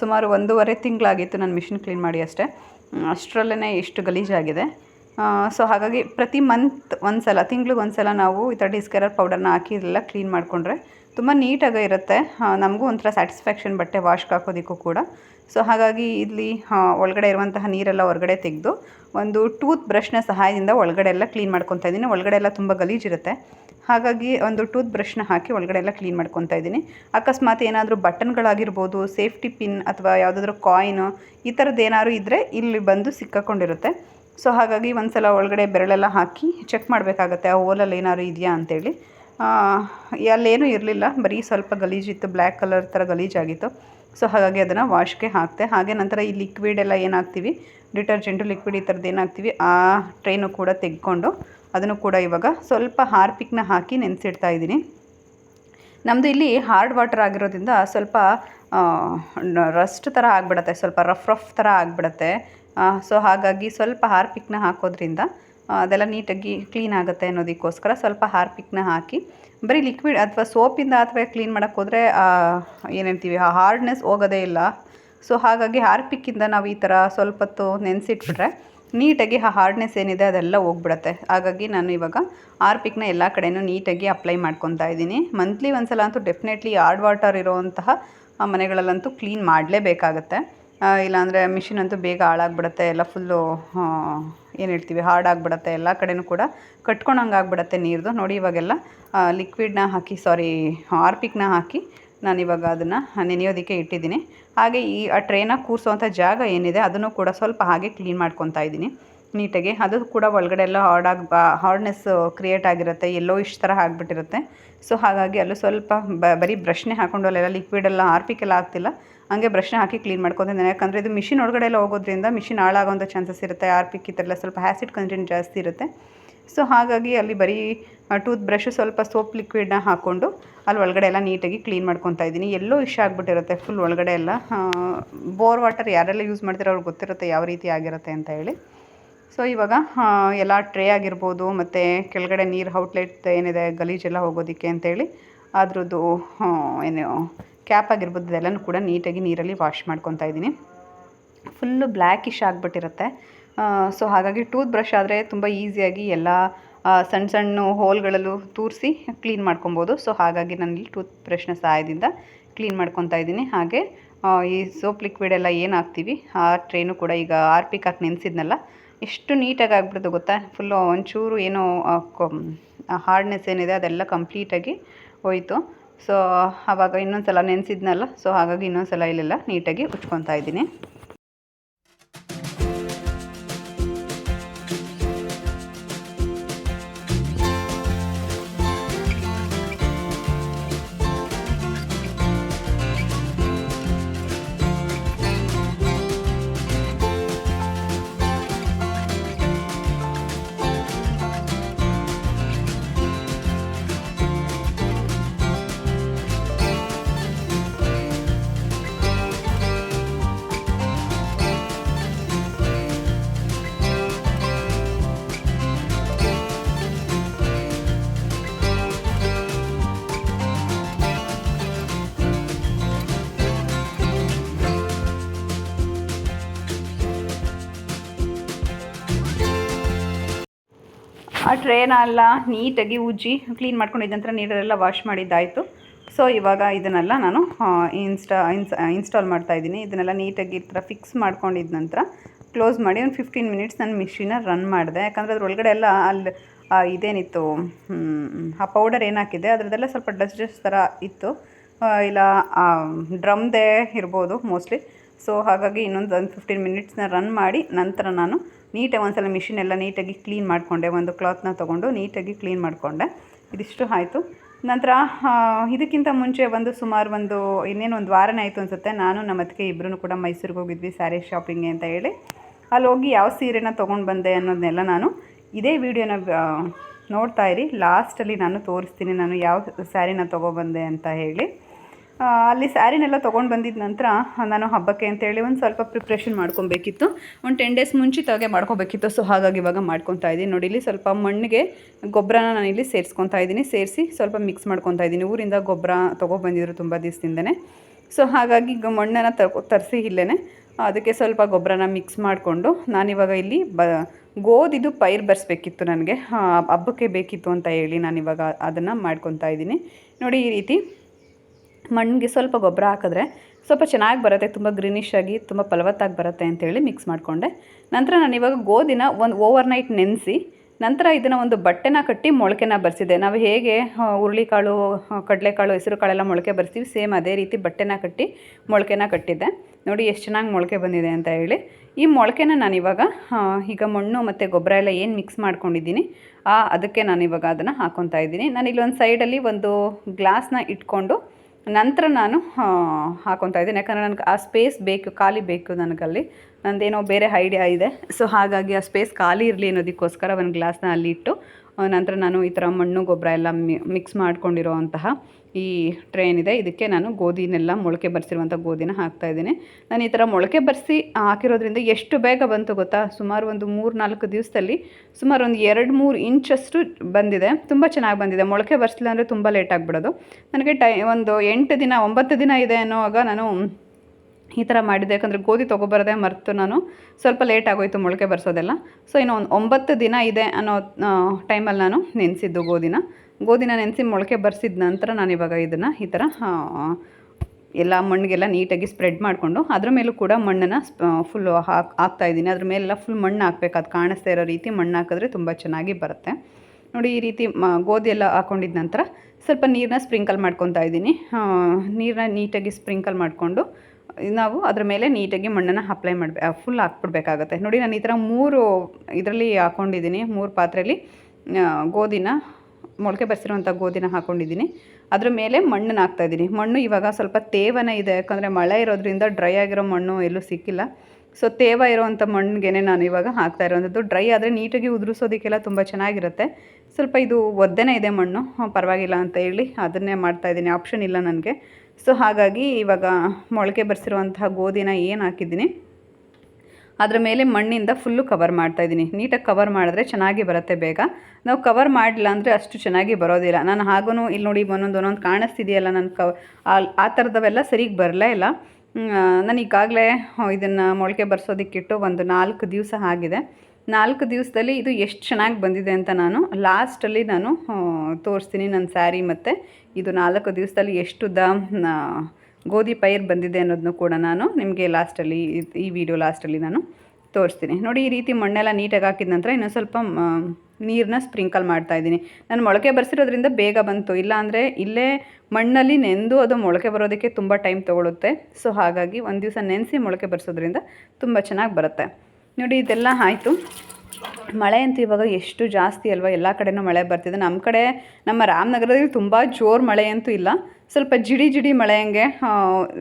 ಸುಮಾರು ಒಂದೂವರೆ ತಿಂಗಳಾಗಿತ್ತು ನಾನು ಮಿಷಿನ್ ಕ್ಲೀನ್ ಮಾಡಿ ಅಷ್ಟೇ. ಅಷ್ಟರಲ್ಲೇ ಎಷ್ಟು ಗಲೀಜಾಗಿದೆ. ಸೊ ಹಾಗಾಗಿ ಪ್ರತಿ ಮಂತ್ ಒಂದು ಸಲ ತಿಂಗ್ಳಿಗೆ ಒಂದು ಸಲ ನಾವು ಈ ಥರ ಡಿಸ್ಕರರ್ ಪೌಡರ್ನ ಹಾಕಿ ಇದೆಲ್ಲ ಕ್ಲೀನ್ ಮಾಡಿಕೊಂಡ್ರೆ ತುಂಬ ನೀಟಾಗಿ ಇರುತ್ತೆ. ನಮಗೂ ಒಂಥರ ಸ್ಯಾಟಿಸ್ಫ್ಯಾಕ್ಷನ್ ಬಟ್ಟೆ ವಾಶ್ಗೆ ಹಾಕೋದಕ್ಕೂ ಕೂಡ. ಸೊ ಹಾಗಾಗಿ ಇಲ್ಲಿ ಒಳಗಡೆ ಇರುವಂತಹ ನೀರೆಲ್ಲ ಹೊರಗಡೆ ತೆಗೆದು ಒಂದು ಟೂತ್ ಬ್ರಷ್ನ ಸಹಾಯದಿಂದ ಒಳಗಡೆ ಎಲ್ಲ ಕ್ಲೀನ್ ಮಾಡ್ಕೊತಾ ಇದ್ದೀನಿ. ಒಳಗಡೆ ಎಲ್ಲ ತುಂಬ ಗಲೀಜಿರುತ್ತೆ ಹಾಗಾಗಿ ಒಂದು ಟೂತ್ ಬ್ರಷ್ನ ಹಾಕಿ ಒಳಗಡೆ ಎಲ್ಲ ಕ್ಲೀನ್ ಮಾಡ್ಕೊತಾ ಇದ್ದೀನಿ. ಅಕಸ್ಮಾತ್ ಏನಾದರೂ ಬಟನ್ಗಳಾಗಿರ್ಬೋದು, ಸೇಫ್ಟಿ ಪಿನ್ ಅಥವಾ ಯಾವುದಾದ್ರೂ ಕಾಯಿನು, ಈ ಥರದ್ದು ಏನಾದ್ರು ಇದ್ದರೆ ಇಲ್ಲಿ ಬಂದು ಸಿಕ್ಕಾಕೊಂಡಿರುತ್ತೆ. ಸೊ ಹಾಗಾಗಿ ಒಂದು ಸಲ ಒಳಗಡೆ ಬೆರಳೆಲ್ಲ ಹಾಕಿ ಚೆಕ್ ಮಾಡಬೇಕಾಗತ್ತೆ, ಆ ಹೋಲಲ್ಲಿ ಏನಾದ್ರು ಇದೆಯಾ ಅಂತೇಳಿ. ಅಲ್ಲೇನೂ ಇರಲಿಲ್ಲ. ಬರೀ ಸ್ವಲ್ಪ ಗಲೀಜಿತ್ತು ಬ್ಲ್ಯಾಕ್ ಕಲರ್ ಥರ ಗಲೀಜಾಗಿತ್ತು ಸೊ ಹಾಗಾಗಿ ಅದನ್ನು ವಾಶ್ಗೆ ಹಾಕ್ತೆ. ಹಾಗೆ ನಂತರ ಈ ಲಿಕ್ವಿಡ್ ಎಲ್ಲ ಏನಾಗ್ತೀವಿ? ಡಿಟರ್ಜೆಂಟು ಲಿಕ್ವಿಡ್ ಈ ಥರದ್ದು ಏನಾಗ್ತೀವಿ? ಆ ಟ್ರೈನು ಕೂಡ ತೆಗೆದುಕೊಂಡು ಅದನ್ನು ಕೂಡ ಇವಾಗ ಸ್ವಲ್ಪ ಹಾರ್ಪಿಕ್ನ ಹಾಕಿ ನೆನೆಸಿಡ್ತಾ ಇದ್ದೀನಿ. ನಮ್ಮದು ಇಲ್ಲಿ ಹಾರ್ಡ್ ವಾಟರ್ ಆಗಿರೋದ್ರಿಂದ ಸ್ವಲ್ಪ ರಸ್ಟ್ ಥರ ಆಗಿಬಿಡತ್ತೆ. ಸ್ವಲ್ಪ ರಫ್ ರಫ್ ಥರ ಆಗಿಬಿಡತ್ತೆ. ಸೊ ಹಾಗಾಗಿ ಸ್ವಲ್ಪ ಹಾರ್ಪಿಕ್ನ ಹಾಕೋದ್ರಿಂದ ಅದೆಲ್ಲ ನೀಟಾಗಿ ಕ್ಲೀನ್ ಆಗುತ್ತೆ ಅನ್ನೋದಕ್ಕೋಸ್ಕರ ಸ್ವಲ್ಪ ಹಾರ್ಪಿಕ್ನ ಹಾಕಿ ಬರೀ ಲಿಕ್ವಿಡ್ ಅಥವಾ ಸೋಪಿಂದ ಅಥವಾ ಕ್ಲೀನ್ ಮಾಡೋಕ್ಕೆ ಹೋದರೆ ಏನಂತೀವಿ, ಆ ಹಾರ್ಡ್ನೆಸ್ ಹೋಗೋದೇ ಇಲ್ಲ. ಸೊ ಹಾಗಾಗಿ ಹಾರ್ಪಿಕ್ಕಿಂದ ನಾವು ಈ ಥರ ಸ್ವಲ್ಪ ಹೊತ್ತು ನೆನೆಸಿಟ್ಬಿಟ್ರೆ ನೀಟಾಗಿ ಆ ಹಾರ್ಡ್ನೆಸ್ ಏನಿದೆ ಅದೆಲ್ಲ ಹೋಗ್ಬಿಡತ್ತೆ. ಹಾಗಾಗಿ ನಾನು ಇವಾಗ ಹಾರ್ಪಿಕ್ನ ಎಲ್ಲ ಕಡೆಯೂ ನೀಟಾಗಿ ಅಪ್ಲೈ ಮಾಡ್ಕೊತಾ ಇದ್ದೀನಿ. ಮಂತ್ಲಿ ಒಂದ್ಸಲ ಅಂತೂ ಡೆಫಿನೆಟ್ಲಿ ಹಾರ್ಡ್ ವಾಟರ್ ಇರೋವಂತಹ ಮನೆಗಳಲ್ಲಂತೂ ಕ್ಲೀನ್ ಮಾಡಲೇಬೇಕಾಗತ್ತೆ. ಇಲ್ಲಾಂದರೆ ಮಿಷಿನ್ ಅಂತೂ ಬೇಗ ಹಾಳಾಗ್ಬಿಡುತ್ತೆ, ಎಲ್ಲ ಫುಲ್ಲು ಏನು ಹೇಳ್ತೀವಿ ಹಾರ್ಡ್ ಆಗಿಬಿಡತ್ತೆ, ಎಲ್ಲ ಕಡೆನೂ ಕೂಡ ಕಟ್ಕೊಳಂಗೆ ಆಗಿಬಿಡತ್ತೆ ನೀರ್ದು. ನೋಡಿ ಇವಾಗೆಲ್ಲ ಲಿಕ್ವಿಡ್ನ ಹಾಕಿ ಸಾರಿ ಆರ್ಪಿಕ್ನ ಹಾಕಿ ನಾನು ಇವಾಗ ಅದನ್ನು ನೆನೆಯೋದಕ್ಕೆ ಇಟ್ಟಿದ್ದೀನಿ. ಹಾಗೆ ಈ, ಆ ಟ್ರೇನ ಕೂರಿಸುವಂಥ ಜಾಗ ಏನಿದೆ, ಅದನ್ನು ಕೂಡ ಸ್ವಲ್ಪ ಹಾಗೆ ಕ್ಲೀನ್ ಮಾಡ್ಕೊತಾ ಇದ್ದೀನಿ. ನೀಟಾಗಿ, ಅದು ಕೂಡ ಒಳಗಡೆ ಎಲ್ಲ ಹಾರ್ಡ್ ಆಗಿ ಹಾರ್ಡ್ನೆಸ್ ಕ್ರಿಯೇಟ್ ಆಗಿರುತ್ತೆ ಎಲ್ಲೋ ಇಷ್ಟು ಥರ ಆಗಿಬಿಟ್ಟಿರುತ್ತೆ. ಸೊ ಹಾಗಾಗಿ ಅಲ್ಲೂ ಸ್ವಲ್ಪ ಬರೀ ಬ್ರಷ್ನೇ ಹಾಕೊಂಡು ಅಲ್ಲೆಲ್ಲ ಲಿಕ್ವಿಡ್ ಎಲ್ಲ ಹಾರ್ಪಿಕ್ಕೆಲ್ಲ ಆಗ್ತಿಲ್ಲ ಹಂಗೆ ಬ್ರಷ್ನ ಹಾಕಿ ಕ್ಲೀನ್ ಮಾಡ್ಕೊತಿದ್ದೀನಿ ಯಾಕಂದರೆ ಇದು ಮಿಷಿನ್ ಒಳಗಡೆ ಎಲ್ಲ ಹೋಗೋದ್ರಿಂದ ಮಿಷಿನ್ ಹಾಳಾಗೋಂಥ ಚಾನ್ಸಸ್ ಇರುತ್ತೆ. ಆರ್ಪಿಕ್ ಈ ಥರ ಎಲ್ಲ ಸ್ವಲ್ಪ ಆ್ಯಸಿಡ್ ಕಂಟೆಂಟ್ ಜಾಸ್ತಿ ಇರುತ್ತೆ. ಸೊ ಹಾಗಾಗಿ ಅಲ್ಲಿ ಬರೀ ಟೂತ್ ಬ್ರಷು ಸ್ವಲ್ಪ ಸೋಪ್ ಲಿಕ್ವಿಡ್ನ ಹಾಕ್ಕೊಂಡು ಅಲ್ಲಿ ಒಳಗಡೆ ಎಲ್ಲ ನೀಟಾಗಿ ಕ್ಲೀನ್ ಮಾಡ್ಕೊತಾ ಇದ್ದೀನಿ. ಎಲ್ಲೋ ಇಷ್ಟ ಆಗಿಬಿಟ್ಟಿರುತ್ತೆ ಫುಲ್ ಒಳಗಡೆ ಎಲ್ಲ. ಬೋರ್ ವಾಟರ್ ಯಾರೆಲ್ಲ ಯೂಸ್ ಮಾಡ್ತಾರೆ ಅವ್ರಿಗೆ ಗೊತ್ತಿರುತ್ತೆ ಯಾವ ರೀತಿ ಆಗಿರುತ್ತೆ ಅಂತ ಹೇಳಿ. ಸೊ ಇವಾಗ ಎಲ್ಲ ಟ್ರೇ ಆಗಿರ್ಬೋದು, ಮತ್ತು ಕೆಳಗಡೆ ನೀರು ಔಟ್ಲೆಟ್ ಏನಿದೆ ಗಲೀಜೆಲ್ಲ ಹೋಗೋದಕ್ಕೆ ಅಂತೇಳಿ ಅದ್ರದ್ದು ಏನು ಕ್ಯಾಪ್ ಆಗಿರ್ಬೋದು ಇದೆಲ್ಲನೂ ಕೂಡ ನೀಟಾಗಿ ನೀರಲ್ಲಿ ವಾಶ್ ಮಾಡ್ಕೊತಾ ಇದ್ದೀನಿ. ಫುಲ್ಲು ಬ್ಲ್ಯಾಕಿಶ್ ಆಗಿಬಿಟ್ಟಿರುತ್ತೆ. ಸೊ ಹಾಗಾಗಿ ಟೂತ್ ಬ್ರಷ್ ಆದರೆ ತುಂಬ ಈಸಿಯಾಗಿ ಎಲ್ಲ ಸಣ್ಣ ಸಣ್ಣ ಹೋಲ್ಗಳಲ್ಲೂ ತೂರಿಸಿ ಕ್ಲೀನ್ ಮಾಡ್ಕೊಬೋದು. ಸೊ ಹಾಗಾಗಿ ಇಲ್ಲಿ ಟೂತ್ ಬ್ರಷ್ನ ಸಹಾಯದಿಂದ ಕ್ಲೀನ್ ಮಾಡ್ಕೊತಾ ಇದ್ದೀನಿ. ಹಾಗೆ ಈ ಸೋಪ್ ಲಿಕ್ವಿಡ್ ಎಲ್ಲ ಏನು ಹಾಕ್ತೀವಿ ಆ ಟ್ರೇನು ಕೂಡ ಈಗ ಆರ್ ಪಿಕ್ ಹಾಕಿ ನೆನೆಸಿದ್ನಲ್ಲ, ಎಷ್ಟು ನೀಟಾಗಿ ಆಗ್ಬಿಡ್ತು ಗೊತ್ತಾ? ಫುಲ್ಲು ಒಂಚೂರು ಏನೋ ಹಾರ್ಡ್ನೆಸ್ ಏನಿದೆ ಅದೆಲ್ಲ ಕಂಪ್ಲೀಟಾಗಿ ಹೋಯಿತು. ಸೊ ಆವಾಗ ಇನ್ನೊಂದು ಸಲ ನೆನೆಸಿದ್ನಲ್ಲ ಸೊ ಹಾಗಾಗಿ ಇನ್ನೊಂದು ಸಲ ಇಲ್ಲೆಲ್ಲ ನೀಟಾಗಿ ಉಚ್ಕೊತಾ ಇದ್ದೀನಿ. ಆ ಟ್ರೇನ ಎಲ್ಲ ನೀಟಾಗಿ ಉಜ್ಜಿ ಕ್ಲೀನ್ ಮಾಡ್ಕೊಂಡಿದ್ದ ನಂತರ ನೀರೆಲ್ಲ ವಾಶ್ ಮಾಡಿದ್ದಾಯಿತು. ಸೊ ಇವಾಗ ಇದನ್ನೆಲ್ಲ ನಾನು ಇನ್ಸ್ಟಾ ಇನ್ಸ್ ಇನ್ಸ್ಟಾಲ್ ಮಾಡ್ತಾ ಇದ್ದೀನಿ. ಇದನ್ನೆಲ್ಲ ನೀಟಾಗಿ ಈ ಥರ ಫಿಕ್ಸ್ ಮಾಡ್ಕೊಂಡಿದ್ದ ನಂತರ ಕ್ಲೋಸ್ ಮಾಡಿ ಒಂದು ಫಿಫ್ಟೀನ್ ಮಿನಿಟ್ಸ್ ನಾನು ಮಿಷಿನ ರನ್ ಮಾಡಿದೆ. ಯಾಕಂದರೆ ಅದ್ರೊಳಗಡೆ ಎಲ್ಲ ಅಲ್ಲಿ ಇದೇನಿತ್ತು ಆ ಪೌಡರ್ ಏನಾಕಿದೆ ಅದರದ್ದೆಲ್ಲ ಸ್ವಲ್ಪ ಡಸ್ಟ್ ಡಸ್ಟ್ ಥರ ಇತ್ತು. ಇಲ್ಲ ಡ್ರಮ್ದೇ ಇರ್ಬೋದು ಮೋಸ್ಟ್ಲಿ ಸೊ ಹಾಗಾಗಿ ಇನ್ನೊಂದು ಒಂದು ಫಿಫ್ಟೀನ್ ಮಿನಿಟ್ಸ್ನ ರನ್ ಮಾಡಿ, ನಂತರ ನಾನು ನೀಟಾಗಿ ಒಂದ್ಸಲ ಮಿಷಿನ್ ಎಲ್ಲ ನೀಟಾಗಿ ಕ್ಲೀನ್ ಮಾಡಿಕೊಂಡೆ, ಒಂದು ಕ್ಲಾತ್ನ ತೊಗೊಂಡು ನೀಟಾಗಿ ಕ್ಲೀನ್ ಮಾಡಿಕೊಂಡೆ. ಇದಿಷ್ಟು ಆಯಿತು. ನಂತರ ಇದಕ್ಕಿಂತ ಮುಂಚೆ ಒಂದು ಸುಮಾರು ಒಂದು ಇನ್ನೇನು ಒಂದು ವಾರನೇ ಆಯಿತು ಅನಿಸುತ್ತೆ. ನಾನು ನಮ್ಮ ಅದಕ್ಕೆ ಇಬ್ಬರೂ ಕೂಡ ಮೈಸೂರಿಗೆ ಹೋಗಿದ್ವಿ ಸ್ಯಾರಿ ಶಾಪಿಂಗ್ಗೆ ಅಂತ ಹೇಳಿ. ಅಲ್ಲಿ ಹೋಗಿ ಯಾವ ಸೀರೆನ ತೊಗೊಂಡು ಬಂದೆ ಅನ್ನೋದನ್ನೆಲ್ಲ ನಾನು ಇದೇ ವಿಡಿಯೋನ ನೋಡ್ತಾ ಇರಿ. ಲಾಸ್ಟಲ್ಲಿ ನಾನು ತೋರಿಸ್ತೀನಿ, ನಾನು ಯಾವ ಸ್ಯಾರಿನ ತೊಗೊಬಂದೆ ಅಂತ ಹೇಳಿ. ಅಲ್ಲಿ ಸ್ಯಾರಿನೆಲ್ಲ ತೊಗೊಂಡು ಬಂದಿದ್ದ ನಂತರ ನಾನು ಹಬ್ಬಕ್ಕೆ ಅಂತೇಳಿ ಒಂದು ಸ್ವಲ್ಪ ಪ್ರಿಪ್ರೇಷನ್ ಮಾಡ್ಕೊಬೇಕಿತ್ತು. ಒಂದು ಟೆನ್ ಡೇಸ್ ಮುಂಚಿತವಾಗೆ ಮಾಡ್ಕೋಬೇಕಿತ್ತು. ಸೊ ಹಾಗಾಗಿ ಇವಾಗ ಮಾಡ್ಕೊತಾ ಇದ್ದೀನಿ. ನೋಡಿ, ಇಲ್ಲಿ ಸ್ವಲ್ಪ ಮಣ್ಣಿಗೆ ಗೊಬ್ಬರನ ನಾನು ಇಲ್ಲಿ ಸೇರಿಸ್ಕೊತಾ ಇದ್ದೀನಿ. ಸೇರಿಸಿ ಸ್ವಲ್ಪ ಮಿಕ್ಸ್ ಮಾಡ್ಕೊತಾ ಇದ್ದೀನಿ. ಊರಿಂದ ಗೊಬ್ಬರ ತೊಗೊಬಂದಿದ್ರು ತುಂಬ ದಿವಸದಿಂದನೇ. ಸೊ ಹಾಗಾಗಿ ಈಗ ಮಣ್ಣನ್ನು ತರಿಸಿ ಇಲ್ಲೇ ಅದಕ್ಕೆ ಸ್ವಲ್ಪ ಗೊಬ್ಬರನ ಮಿಕ್ಸ್ ಮಾಡಿಕೊಂಡು ನಾನಿವಾಗ ಇಲ್ಲಿ ಬ, ಗೋಧಿದು ಪೈರು ಬರೆಸ್ಬೇಕಿತ್ತು ನನಗೆ. ಹಬ್ಬಕ್ಕೆ ಬೇಕಿತ್ತು ಅಂತ ಹೇಳಿ ನಾನಿವಾಗ ಅದನ್ನು ಮಾಡ್ಕೊತಾ ಇದ್ದೀನಿ. ನೋಡಿ, ಈ ರೀತಿ ಮಣ್ಣಿಗೆ ಸ್ವಲ್ಪ ಗೊಬ್ಬರ ಹಾಕಿದ್ರೆ ಸ್ವಲ್ಪ ಚೆನ್ನಾಗಿ ಬರುತ್ತೆ, ತುಂಬ ಗ್ರೀನಿಶ್ ಆಗಿ, ತುಂಬ ಫಲವತ್ತಾಗಿ ಬರುತ್ತೆ ಅಂತೇಳಿ ಮಿಕ್ಸ್ ಮಾಡಿಕೊಂಡೆ. ನಂತರ ನಾನು ಇವಾಗ ಗೋಧಿನ ಒಂದು ಓವರ್ ನೈಟ್ ನೆನೆಸಿ, ನಂತರ ಇದನ್ನು ಒಂದು ಬಟ್ಟೆನ ಕಟ್ಟಿ ಮೊಳಕೆನ ಬರೆಸಿದೆ. ನಾವು ಹೇಗೆ ಹುರುಳಿಕಾಳು ಕಡಲೆಕಾಳು ಹೆಸರು ಕಾಳೆಲ್ಲ ಮೊಳಕೆ ಬರ್ತೀವಿ ಸೇಮ್ ಅದೇ ರೀತಿ ಬಟ್ಟೆನ ಕಟ್ಟಿ ಮೊಳಕೆನ ಕಟ್ಟಿದ್ದೆ. ನೋಡಿ ಎಷ್ಟು ಚೆನ್ನಾಗಿ ಮೊಳಕೆ ಬಂದಿದೆ ಅಂತ ಹೇಳಿ. ಈ ಮೊಳಕೆನ ನಾನಿವಾಗ ಈಗ ಮಣ್ಣು ಮತ್ತು ಗೊಬ್ಬರ ಎಲ್ಲ ಏನು ಮಿಕ್ಸ್ ಮಾಡ್ಕೊಂಡಿದ್ದೀನಿ, ಆ, ಅದಕ್ಕೆ ನಾನಿವಾಗ ಅದನ್ನು ಹಾಕ್ಕೊತಾ ಇದ್ದೀನಿ. ನಾನು ಇಲ್ಲೊಂದು ಸೈಡಲ್ಲಿ ಒಂದು ಗ್ಲಾಸ್ನ ಇಟ್ಕೊಂಡು ನಂತರ ನಾನು ಹಾಕೊತಾ ಇದ್ದೀನಿ. ಯಾಕಂದರೆ ನನಗೆ ಆ ಸ್ಪೇಸ್ ಬೇಕು, ಖಾಲಿ ಬೇಕು ನನಗಲ್ಲಿ. ನಂದೇನೋ ಬೇರೆ ಐಡಿಯಾ ಇದೆ. ಸೊ ಹಾಗಾಗಿ ಆ ಸ್ಪೇಸ್ ಖಾಲಿ ಇರಲಿ ಅನ್ನೋದಕ್ಕೋಸ್ಕರ ಒಂದು ಗ್ಲಾಸ್ನ ಅಲ್ಲಿ ಇಟ್ಟು ನಂತರ ನಾನು ಈ ಥರ ಮಣ್ಣು, ಗೊಬ್ಬರ ಎಲ್ಲ ಮಿಕ್ಸ್ ಮಾಡ್ಕೊಂಡಿರೋ ಅಂತಹ ಈ ಟ್ರೈನ್ ಇದೆ. ಇದಕ್ಕೆ ನಾನು ಗೋಧಿನೆಲ್ಲ ಮೊಳಕೆ ಬರೆಸಿರುವಂಥ ಗೋಧಿನ ಹಾಕ್ತಾ ಇದ್ದೀನಿ. ನಾನು ಈ ಥರ ಮೊಳಕೆ ಬರೆಸಿ ಹಾಕಿರೋದ್ರಿಂದ ಎಷ್ಟು ಬೇಗ ಬಂತು ಗೊತ್ತಾ? ಸುಮಾರು ಒಂದು ಮೂರು ನಾಲ್ಕು ದಿವಸದಲ್ಲಿ ಸುಮಾರು ಒಂದು ಎರಡು ಮೂರು ಇಂಚಷ್ಟು ಬಂದಿದೆ. ತುಂಬ ಚೆನ್ನಾಗಿ ಬಂದಿದೆ. ಮೊಳಕೆ ಬರೆಸಲಿಲ್ಲ ಅಂದರೆ ತುಂಬ ಲೇಟ್ ಆಗಿಬಿಡೋದು. ನನಗೆ ಟೈ ಒಂದು ಎಂಟು ದಿನ, ಒಂಬತ್ತು ದಿನ ಇದೆ ಅನ್ನೋವಾಗ ನಾನು ಈ ಥರ ಮಾಡಿದೆ ಯಾಕಂದರೆ ಗೋಧಿ ತೊಗೊಬರದೆ ಮರೆತು ನಾನು ಸ್ವಲ್ಪ ಲೇಟ್ ಆಗೋಯ್ತು ಮೊಳಕೆ ಬರ್ಸೋದೆಲ್ಲ. ಸೊ ಇನ್ನು ಒಂದು ಒಂಬತ್ತು ದಿನ ಇದೆ ಅನ್ನೋ ಟೈಮಲ್ಲಿ ನಾನು ನೆನೆಸಿದ್ದು ಗೋಧಿನ. ಗೋಧಿನ ನೆನೆಸಿ ಮೊಳಕೆ ಬರ್ಸಿದ ನಂತರ ನಾನು ಇವಾಗ ಇದನ್ನು ಈ ಥರ ಎಲ್ಲ ಮಣ್ಣಿಗೆಲ್ಲ ನೀಟಾಗಿ ಸ್ಪ್ರೆಡ್ ಮಾಡಿಕೊಂಡು ಅದ್ರ ಮೇಲೂ ಕೂಡ ಮಣ್ಣನ್ನು ಫುಲ್ಲು ಹಾಕಿ, ಹಾಕ್ತಾ ಇದ್ದೀನಿ. ಅದ್ರ ಮೇಲೆಲ್ಲ ಫುಲ್ ಮಣ್ಣು ಹಾಕ್ಬೇಕು. ಅದು ಕಾಣಿಸ್ತಾ ಇರೋ ರೀತಿ ಮಣ್ಣು ಹಾಕಿದ್ರೆ ತುಂಬ ಚೆನ್ನಾಗಿ ಬರುತ್ತೆ. ನೋಡಿ ಈ ರೀತಿ, ಮ, ಗೋಧಿ ಎಲ್ಲ ಹಾಕೊಂಡಿದ ನಂತರ ಸ್ವಲ್ಪ ನೀರನ್ನ ಸ್ಪ್ರಿಂಕಲ್ ಮಾಡ್ಕೊತಾ ಇದ್ದೀನಿ. ನೀರನ್ನ ನೀಟಾಗಿ ಸ್ಪ್ರಿಂಕಲ್ ಮಾಡಿಕೊಂಡು ನಾವು ಅದ್ರ ಮೇಲೆ ನೀಟಾಗಿ ಮಣ್ಣನ್ನು ಅಪ್ಲೈ ಮಾಡಬೇಕು ಫುಲ್ ಹಾಕ್ಬಿಡ್ಬೇಕಾಗತ್ತೆ. ನೋಡಿ ನಾನು ಈ ಥರ ಮೂರು ಇದರಲ್ಲಿ ಹಾಕ್ಕೊಂಡಿದ್ದೀನಿ ಮೂರು ಪಾತ್ರೆಯಲ್ಲಿ ಗೋಧಿನ ಮೊಳಕೆ ಬರೆಸಿರುವಂಥ ಗೋಧಿನ ಹಾಕ್ಕೊಂಡಿದ್ದೀನಿ ಅದ್ರ ಮೇಲೆ ಮಣ್ಣನ್ನು ಹಾಕ್ತಾಯಿದ್ದೀನಿ ಮಣ್ಣು ಇವಾಗ ಸ್ವಲ್ಪ ತೇವನೇ ಇದೆ. ಯಾಕಂದರೆ ಮಳೆ ಇರೋದ್ರಿಂದ ಡ್ರೈ ಆಗಿರೋ ಮಣ್ಣು ಎಲ್ಲೂ ಸಿಕ್ಕಿಲ್ಲ. ಸೊ, ತೇವ ಇರೋವಂಥ ಮಣ್ಣಿಗೆ ನಾನು ಇವಾಗ ಹಾಕ್ತಾ ಇರೋವಂಥದ್ದು ಡ್ರೈ ಆದರೆ ನೀಟಾಗಿ ಉದುರಿಸೋದಕ್ಕೆಲ್ಲ ತುಂಬ ಚೆನ್ನಾಗಿರುತ್ತೆ. ಸ್ವಲ್ಪ ಇದು ಒದ್ದೆನೇ ಇದೆ ಮಣ್ಣು. ಪರವಾಗಿಲ್ಲ ಅಂತ ಹೇಳಿ ಅದನ್ನೇ ಮಾಡ್ತಾ ಇದ್ದೀನಿ. ಆಪ್ಷನ್ ಇಲ್ಲ ನನಗೆ. ಸೊ, ಹಾಗಾಗಿ ಇವಾಗ ಮೊಳಕೆ ಬರೆಸಿರುವಂತಹ ಗೋಧಿನ ಏನು ಹಾಕಿದ್ದೀನಿ. ಅದರ ಮೇಲೆ ಮಣ್ಣಿಂದ ಫುಲ್ಲು ಕವರ್ ಮಾಡ್ತಾ ಇದ್ದೀನಿ. ನೀಟಾಗಿ ಕವರ್ ಮಾಡಿದ್ರೆ ಚೆನ್ನಾಗಿ ಬರುತ್ತೆ ಬೇಗ. ನಾವು ಕವರ್ ಮಾಡಿಲ್ಲ ಅಂದರೆ ಅಷ್ಟು ಚೆನ್ನಾಗಿ ಬರೋದಿಲ್ಲ. ನಾನು ಹಾಗೂ ಇಲ್ಲಿ ನೋಡಿ ಒಂದೊಂದು ಒಂದೊಂದು ಕಾಣಿಸ್ತಿದೆಯಲ್ಲ ನನ್ನ ಕವ್ ಆ- ಥರದವೆಲ್ಲ ಸರಿಗೆ ಬರಲೇ ಇಲ್ಲ. ನಾನು ಈಗಾಗಲೇ ಇದನ್ನು ಮೊಳಕೆ ಬರ್ಸೋದಕ್ಕಿಟ್ಟು ಒಂದು ನಾಲ್ಕು ದಿವಸ ಆಗಿದೆ. ನಾಲ್ಕು ದಿವಸದಲ್ಲಿ ಇದು ಎಷ್ಟು ಚೆನ್ನಾಗಿ ಬಂದಿದೆ ಅಂತ ನಾನು ಲಾಸ್ಟಲ್ಲಿ ನಾನು ತೋರಿಸ್ತೀನಿ ನನ್ನ ಸ್ಯಾರಿ ಮತ್ತು ಇದು ನಾಲ್ಕು ದಿವಸದಲ್ಲಿ ಎಷ್ಟು ದ ಗೋಧಿ ಪೈರ್ ಬಂದಿದೆ ಅನ್ನೋದನ್ನು ಕೂಡ ನಾನು ನಿಮಗೆ ಲಾಸ್ಟಲ್ಲಿ, ಈ ವಿಡಿಯೋ ಲಾಸ್ಟಲ್ಲಿ ನಾನು ತೋರಿಸ್ತೀನಿ. ನೋಡಿ ಈ ರೀತಿ ಮಣ್ಣೆಲ್ಲ ನೀಟಾಗಿ ಹಾಕಿದ ನಂತರ ಇನ್ನೂ ಸ್ವಲ್ಪ ನೀರನ್ನ ಸ್ಪ್ರಿಂಕಲ್ ಮಾಡ್ತಾ ಇದ್ದೀನಿ. ನಾನು ಮೊಳಕೆ ಬರ್ಸಿರೋದ್ರಿಂದ ಬೇಗ ಬಂತು. ಇಲ್ಲಾಂದರೆ ಇಲ್ಲೇ ಮಣ್ಣಲ್ಲಿ ನೆಂದು ಅದು ಮೊಳಕೆ ಬರೋದಕ್ಕೆ ತುಂಬ ಟೈಮ್ ತೊಗೊಳುತ್ತೆ. ಸೊ ಹಾಗಾಗಿ ಒಂದು ದಿವಸ ನೆನೆಸಿ ಮೊಳಕೆ ಬರ್ಸೋದ್ರಿಂದ ತುಂಬ ಚೆನ್ನಾಗಿ ಬರುತ್ತೆ. ನೋಡಿ, ಇದೆಲ್ಲ ಆಯಿತು. ಮಳೆ ಅಂತೂ ಇವಾಗ ಎಷ್ಟು ಜಾಸ್ತಿ ಅಲ್ವಾ? ಎಲ್ಲ ಕಡೆನೂ ಮಳೆ ಬರ್ತಿದೆ. ನಮ್ಮ ಕಡೆ, ನಮ್ಮ ರಾಮನಗರದಲ್ಲಿ ತುಂಬ ಜೋರು ಮಳೆ ಅಂತೂ ಇಲ್ಲ. ಸ್ವಲ್ಪ ಜಿಡಿ ಜಿಡಿ ಮಳೆ ಹಂಗೆ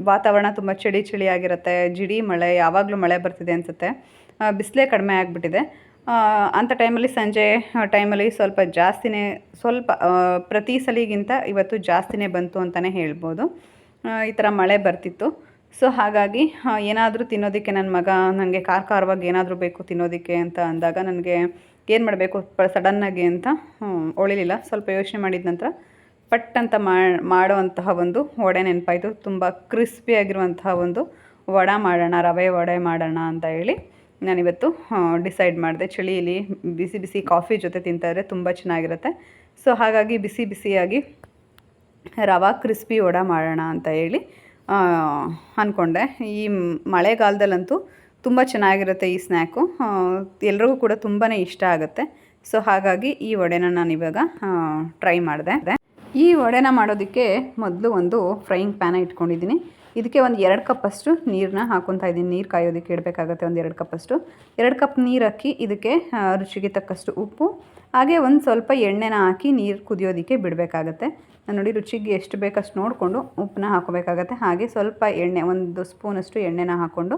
ವಾತಾವರಣ ತುಂಬ ಚಳಿ ಚಳಿ ಆಗಿರುತ್ತೆ. ಜಿಡಿ ಮಳೆ ಯಾವಾಗಲೂ ಮಳೆ ಬರ್ತಿದೆ ಅನಿಸುತ್ತೆ. ಬಿಸಿಲೇ ಕಡಿಮೆ ಆಗಿಬಿಟ್ಟಿದೆ. ಅಂಥ ಟೈಮಲ್ಲಿ ಸಂಜೆ ಟೈಮಲ್ಲಿ ಸ್ವಲ್ಪ ಜಾಸ್ತಿನೇ, ಸ್ವಲ್ಪ ಪ್ರತಿ ಸಲಿಗಿಂತ ಇವತ್ತು ಜಾಸ್ತಿನೇ ಬಂತು ಅಂತಲೇ ಹೇಳ್ಬೋದು. ಈ ಥರ ಮಳೆ ಬರ್ತಿತ್ತು. ಸೊ ಹಾಗಾಗಿ ಏನಾದರೂ ತಿನ್ನೋದಕ್ಕೆ ನನ್ನ ಮಗ ನನಗೆ ಖಾರ ಖಾರವಾಗಿ ಏನಾದರೂ ಬೇಕು ತಿನ್ನೋದಕ್ಕೆ ಅಂತ ಅಂದಾಗ ನನಗೆ ಏನು ಮಾಡಬೇಕು? ಸಡನ್ನಾಗಿ ಅಂತ ಒಳಿಲಿಲ್ಲ. ಸ್ವಲ್ಪ ಯೋಚನೆ ಮಾಡಿದ ನಂತರ ಪಟ್ ಅಂತ ಮಾಡುವಂತಹ ಒಂದು ವಡೆ ನೆನಪಾಯಿತು. ತುಂಬ ಕ್ರಿಸ್ಪಿಯಾಗಿರುವಂತಹ ಒಂದು ವಡ ಮಾಡೋಣ, ರವೆ ವಡೆ ಮಾಡೋಣ ಅಂತ ಹೇಳಿ. ನಾನಿವತ್ತು ಡಿಸೈಡ್ ಮಾಡಿದೆ. ಚಳಿಯಲ್ಲಿ ಬಿಸಿ ಬಿಸಿ ಕಾಫಿ ಜೊತೆ ತಿಂತಾಯಿದ್ರೆ ತುಂಬ ಚೆನ್ನಾಗಿರುತ್ತೆ. ಸೊ ಹಾಗಾಗಿ ಬಿಸಿ ಬಿಸಿಯಾಗಿ ರವಾ ಕ್ರಿಸ್ಪಿ ವಡ ಮಾಡೋಣ ಅಂತ ಹೇಳಿ ಅಂದ್ಕೊಂಡೆ ಈ ಮಳೆಗಾಲದಲ್ಲಂತೂ ತುಂಬ ಚೆನ್ನಾಗಿರುತ್ತೆ ಈ ಸ್ನ್ಯಾಕು. ಎಲ್ರಿಗೂ ಕೂಡ ತುಂಬಾ ಇಷ್ಟ ಆಗುತ್ತೆ. ಸೊ ಹಾಗಾಗಿ ಈ ವಡೆನ ನಾನು ಇವಾಗ ಟ್ರೈ ಮಾಡಿದೆ. ಈ ವಡೆನ ಮಾಡೋದಕ್ಕೆ ಮೊದಲು ಒಂದು ಫ್ರೈಯಿಂಗ್ ಪ್ಯಾನ ಇಟ್ಕೊಂಡಿದ್ದೀನಿ. ಇದಕ್ಕೆ ಒಂದು ಎರಡು ಕಪ್ಪಷ್ಟು ನೀರನ್ನ ಹಾಕೊತಾ ಇದ್ದೀನಿ. ನೀರು ಕಾಯೋದಕ್ಕೆ ಇಡಬೇಕಾಗತ್ತೆ ಒಂದು ಎರಡು ಕಪ್ಪಷ್ಟು ಎರಡು ಕಪ್ ನೀರು ಹಾಕಿ ಇದಕ್ಕೆ ರುಚಿಗೆ ತಕ್ಕಷ್ಟು ಉಪ್ಪು. ಹಾಗೆ ಒಂದು ಸ್ವಲ್ಪ ಎಣ್ಣೆನ ಹಾಕಿ ನೀರು ಕುದಿಯೋದಕ್ಕೆ ಬಿಡಬೇಕಾಗತ್ತೆ. ನಾನು ನೋಡಿ ರುಚಿಗೆ ಎಷ್ಟು ಬೇಕಷ್ಟು ನೋಡಿಕೊಂಡು ಉಪ್ಪನ್ನ ಹಾಕೋಬೇಕಾಗತ್ತೆ. ಹಾಗೆ ಸ್ವಲ್ಪ ಎಣ್ಣೆ, ಒಂದು ಸ್ಪೂನಷ್ಟು ಎಣ್ಣೆನ ಹಾಕ್ಕೊಂಡು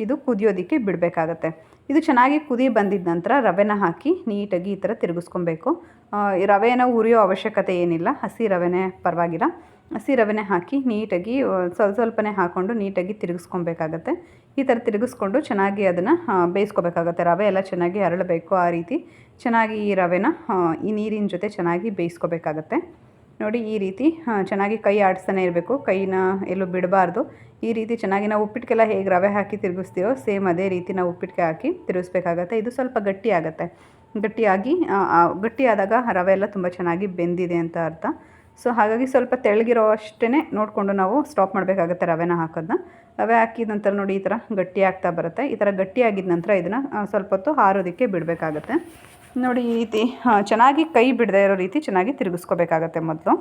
ಇದು ಕುದಿಯೋದಕ್ಕೆ ಬಿಡಬೇಕಾಗತ್ತೆ. ಇದು ಚೆನ್ನಾಗಿ ಕುದಿ ಬಂದಿದ ನಂತರ ರವೆನ ಹಾಕಿ ನೀಟಾಗಿ ಈ ಥರ ತಿರುಗಿಸ್ಕೊಬೇಕು. ರವೆನ ಉರಿಯೋ ಅವಶ್ಯಕತೆ ಏನಿಲ್ಲ. ಹಸಿ ರವೆನೇ ಪರವಾಗಿಲ್ಲ. ಹಸಿ ರವೆನೇ ಹಾಕಿ ನೀಟಾಗಿ ಸ್ವಲ್ಪ ಸ್ವಲ್ಪನೇ ಹಾಕ್ಕೊಂಡು ನೀಟಾಗಿ ತಿರುಗಿಸ್ಕೊಬೇಕಾಗತ್ತೆ. ಈ ಥರ ತಿರುಗಿಸ್ಕೊಂಡು ಚೆನ್ನಾಗಿ ಅದನ್ನು ಬೇಯಿಸ್ಕೋಬೇಕಾಗತ್ತೆ. ರವೆ ಎಲ್ಲ ಚೆನ್ನಾಗಿ ಅರಳಬೇಕು ಆ ರೀತಿ. ಚೆನ್ನಾಗಿ ಈ ರವೆನ ಈ ನೀರಿನ ಜೊತೆ ಚೆನ್ನಾಗಿ ಬೇಯಿಸ್ಕೋಬೇಕಾಗತ್ತೆ. ನೋಡಿ, ಈ ರೀತಿ ಚೆನ್ನಾಗಿ ಕೈ ಆಡಿಸ್ತಾನೆ ಇರಬೇಕು. ಕೈನ ಎಲ್ಲೂ ಬಿಡಬಾರ್ದು. ಈ ರೀತಿ ಚೆನ್ನಾಗಿ ನಾವು ಉಪ್ಪಿಟ್ಟಿಗೆಲ್ಲ ಹೇಗೆ ರವೆ ಹಾಕಿ ತಿರುಗಿಸ್ತೀವೋ, ಸೇಮ್ ಅದೇ ರೀತಿ ನಾವು ಉಪ್ಪಿಟ್ಟಿಗೆ ಹಾಕಿ ತಿರುಗಿಸ್ಬೇಕಾಗತ್ತೆ. ಇದು ಸ್ವಲ್ಪ ಗಟ್ಟಿ ಗಟ್ಟಿಯಾಗಿ ಗಟ್ಟಿಯಾದಾಗ ರವೆ ಎಲ್ಲ ತುಂಬ ಚೆನ್ನಾಗಿ ಬೆಂದಿದೆ ಅಂತ ಅರ್ಥ. ಸೊ ಹಾಗಾಗಿ ಸ್ವಲ್ಪ ತೆಳಗಿರೋ ಅಷ್ಟೇ ನೋಡಿಕೊಂಡು ನಾವು ಸ್ಟಾಪ್ ಮಾಡಬೇಕಾಗುತ್ತೆ ರವೆನ ಹಾಕೋದನ್ನ ರವೆ ಹಾಕಿದ ನಂತರ ನೋಡಿ ಈ ಥರ ಗಟ್ಟಿ ಆಗ್ತಾ ಬರುತ್ತೆ. ಈ ಥರ ಆಗಿದ ನಂತರ ಇದನ್ನು ಸ್ವಲ್ಪ ಹೊತ್ತು ಹಾರೋದಕ್ಕೆ ಬಿಡಬೇಕಾಗತ್ತೆ. ನೋಡಿ ಈ ರೀತಿ ಚೆನ್ನಾಗಿ ಕೈ ಬಿಡದೆ ಇರೋ ರೀತಿ ಚೆನ್ನಾಗಿ ತಿರುಗಿಸ್ಕೋಬೇಕಾಗತ್ತೆ ಮೊದಲು.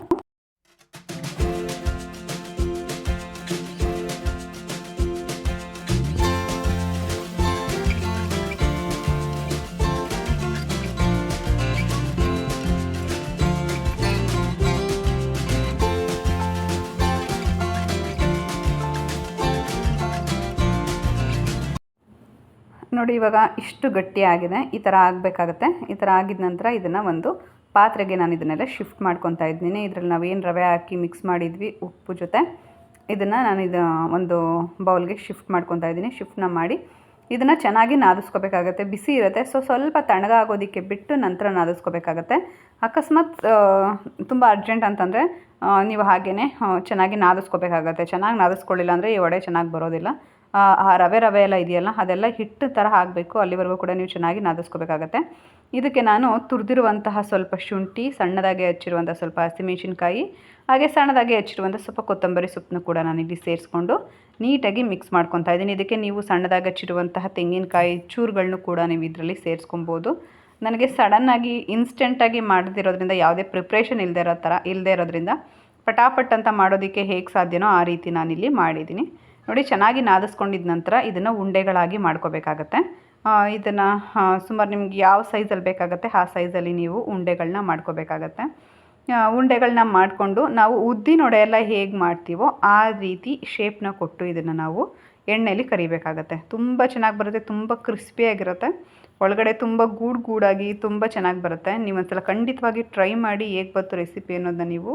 ನೋಡಿ ಇವಾಗ ಇಷ್ಟು ಗಟ್ಟಿಯಾಗಿದೆ ಈ ಥರ ಆಗಬೇಕಾಗತ್ತೆ. ಈ ಥರ ಆಗಿದ ನಂತರ ಇದನ್ನು ಒಂದು ಪಾತ್ರೆಗೆ ನಾನು ಇದನ್ನೆಲ್ಲ ಶಿಫ್ಟ್ ಮಾಡ್ಕೊತಾ ಇದ್ದೀನಿ. ಇದರಲ್ಲಿ ನಾವೇನು ರವೆ ಹಾಕಿ ಮಿಕ್ಸ್ ಮಾಡಿದ್ವಿ, ಉಪ್ಪು ಜೊತೆ. ಇದನ್ನು ನಾನು ಇದು ಒಂದು ಬೌಲ್ಗೆ ಶಿಫ್ಟ್ ಮಾಡ್ಕೊತಾ ಇದ್ದೀನಿ. ಶಿಫ್ಟ್ನ ಮಾಡಿ ಇದನ್ನು ಚೆನ್ನಾಗಿ ನಾದಿಸ್ಕೋಬೇಕಾಗತ್ತೆ. ಬಿಸಿ ಇರುತ್ತೆ. ಸೊ ಸ್ವಲ್ಪ ತಣ್ಣಗಾಗೋದಕ್ಕೆ ಬಿಟ್ಟು ನಂತರ ನಾದಿಸ್ಕೋಬೇಕಾಗತ್ತೆ. ಅಕಸ್ಮಾತ್ ತುಂಬ ಅರ್ಜೆಂಟ್ ಅಂತಂದರೆ ನೀವು ಹಾಗೇ ಚೆನ್ನಾಗಿ ನಾದಿಸ್ಕೋಬೇಕಾಗತ್ತೆ. ಚೆನ್ನಾಗಿ ನಾದಿಸ್ಕೊಳ್ಳಿಲ್ಲ ಅಂದರೆ ಈ ವಡೆ ಚೆನ್ನಾಗಿ ಬರೋದಿಲ್ಲ. ಆ ರವೆ ರವೆ ಎಲ್ಲ ಇದೆಯಲ್ಲ, ಅದೆಲ್ಲ ಹಿಟ್ಟು ಥರ ಆಗಬೇಕು ಅಲ್ಲಿವರೆಗೂ ಕೂಡ ನೀವು ಚೆನ್ನಾಗಿ ನಾದಿಸ್ಕೋಬೇಕಾಗತ್ತೆ. ಇದಕ್ಕೆ ನಾನು ತುರಿದಿರುವಂತಹ ಸ್ವಲ್ಪ ಶುಂಠಿ, ಸಣ್ಣದಾಗಿ ಹಚ್ಚಿರುವಂಥ ಸ್ವಲ್ಪ ಹಸಿಮೆಣಸಿನ್ಕಾಯಿ, ಹಾಗೆ ಸಣ್ಣದಾಗಿ ಹಚ್ಚಿರುವಂಥ ಸ್ವಲ್ಪ ಕೊತ್ತಂಬರಿ ಸೊಪ್ಪನ್ನು ಕೂಡ ನಾನು ಇಲ್ಲಿ ಸೇರಿಸ್ಕೊಂಡು ನೀಟಾಗಿ ಮಿಕ್ಸ್ ಮಾಡ್ಕೊತಾ ಇದ್ದೀನಿ. ಇದಕ್ಕೆ ನೀವು ಸಣ್ಣದಾಗಿ ಹಚ್ಚಿರುವಂತಹ ತೆಂಗಿನಕಾಯಿ ಚೂರುಗಳನ್ನು ಕೂಡ ನೀವು ಇದರಲ್ಲಿ ಸೇರಿಸ್ಕೊಬೋದು. ನನಗೆ ಸಡನ್ನಾಗಿ ಇನ್ಸ್ಟೆಂಟಾಗಿ ಮಾಡದಿರೋದ್ರಿಂದ ಯಾವುದೇ ಪ್ರಿಪ್ರೇಷನ್ ಇಲ್ಲದೆ ಇರೋ ಥರ ಇಲ್ಲದೆ ಇರೋದ್ರಿಂದ ಪಟಾಪಟ್ ಅಂತ ಮಾಡೋದಕ್ಕೆ ಹೇಗೆ ಸಾಧ್ಯನೋ ಆ ರೀತಿ ನಾನಿಲ್ಲಿ ಮಾಡಿದ್ದೀನಿ. ನೋಡಿ, ಚೆನ್ನಾಗಿ ನಾದಿಸ್ಕೊಂಡಿದ ನಂತರ ಇದನ್ನು ಉಂಡೆಗಳಾಗಿ ಮಾಡ್ಕೋಬೇಕಾಗತ್ತೆ. ಇದನ್ನು ಸುಮಾರು ನಿಮ್ಗೆ ಯಾವ ಸೈಜಲ್ಲಿ ಬೇಕಾಗುತ್ತೆ ಆ ಸೈಜಲ್ಲಿ ನೀವು ಉಂಡೆಗಳನ್ನ ಮಾಡ್ಕೋಬೇಕಾಗತ್ತೆ. ಉಂಡೆಗಳನ್ನ ಮಾಡಿಕೊಂಡು ನಾವು ಉದ್ದಿನ ಒಡೆಯೆಲ್ಲ ಹೇಗೆ ಮಾಡ್ತೀವೋ ಆ ರೀತಿ ಶೇಪ್ನ ಕೊಟ್ಟು ಇದನ್ನು ನಾವು ಎಣ್ಣೆಯಲ್ಲಿ ಕರಿಬೇಕಾಗತ್ತೆ. ತುಂಬ ಚೆನ್ನಾಗಿ ಬರುತ್ತೆ, ತುಂಬ ಕ್ರಿಸ್ಪಿಯಾಗಿರುತ್ತೆ ಒಳಗಡೆ ತುಂಬ ಗೂಡು ಗೂಡಾಗಿ ತುಂಬ ಚೆನ್ನಾಗಿ ಬರುತ್ತೆ. ನೀವು ಒಂದ್ಸಲ ಖಂಡಿತವಾಗಿ ಟ್ರೈ ಮಾಡಿ ಹೇಗೆ ಬಂತು ರೆಸಿಪಿ ಅನ್ನೋದನ್ನ ನೀವು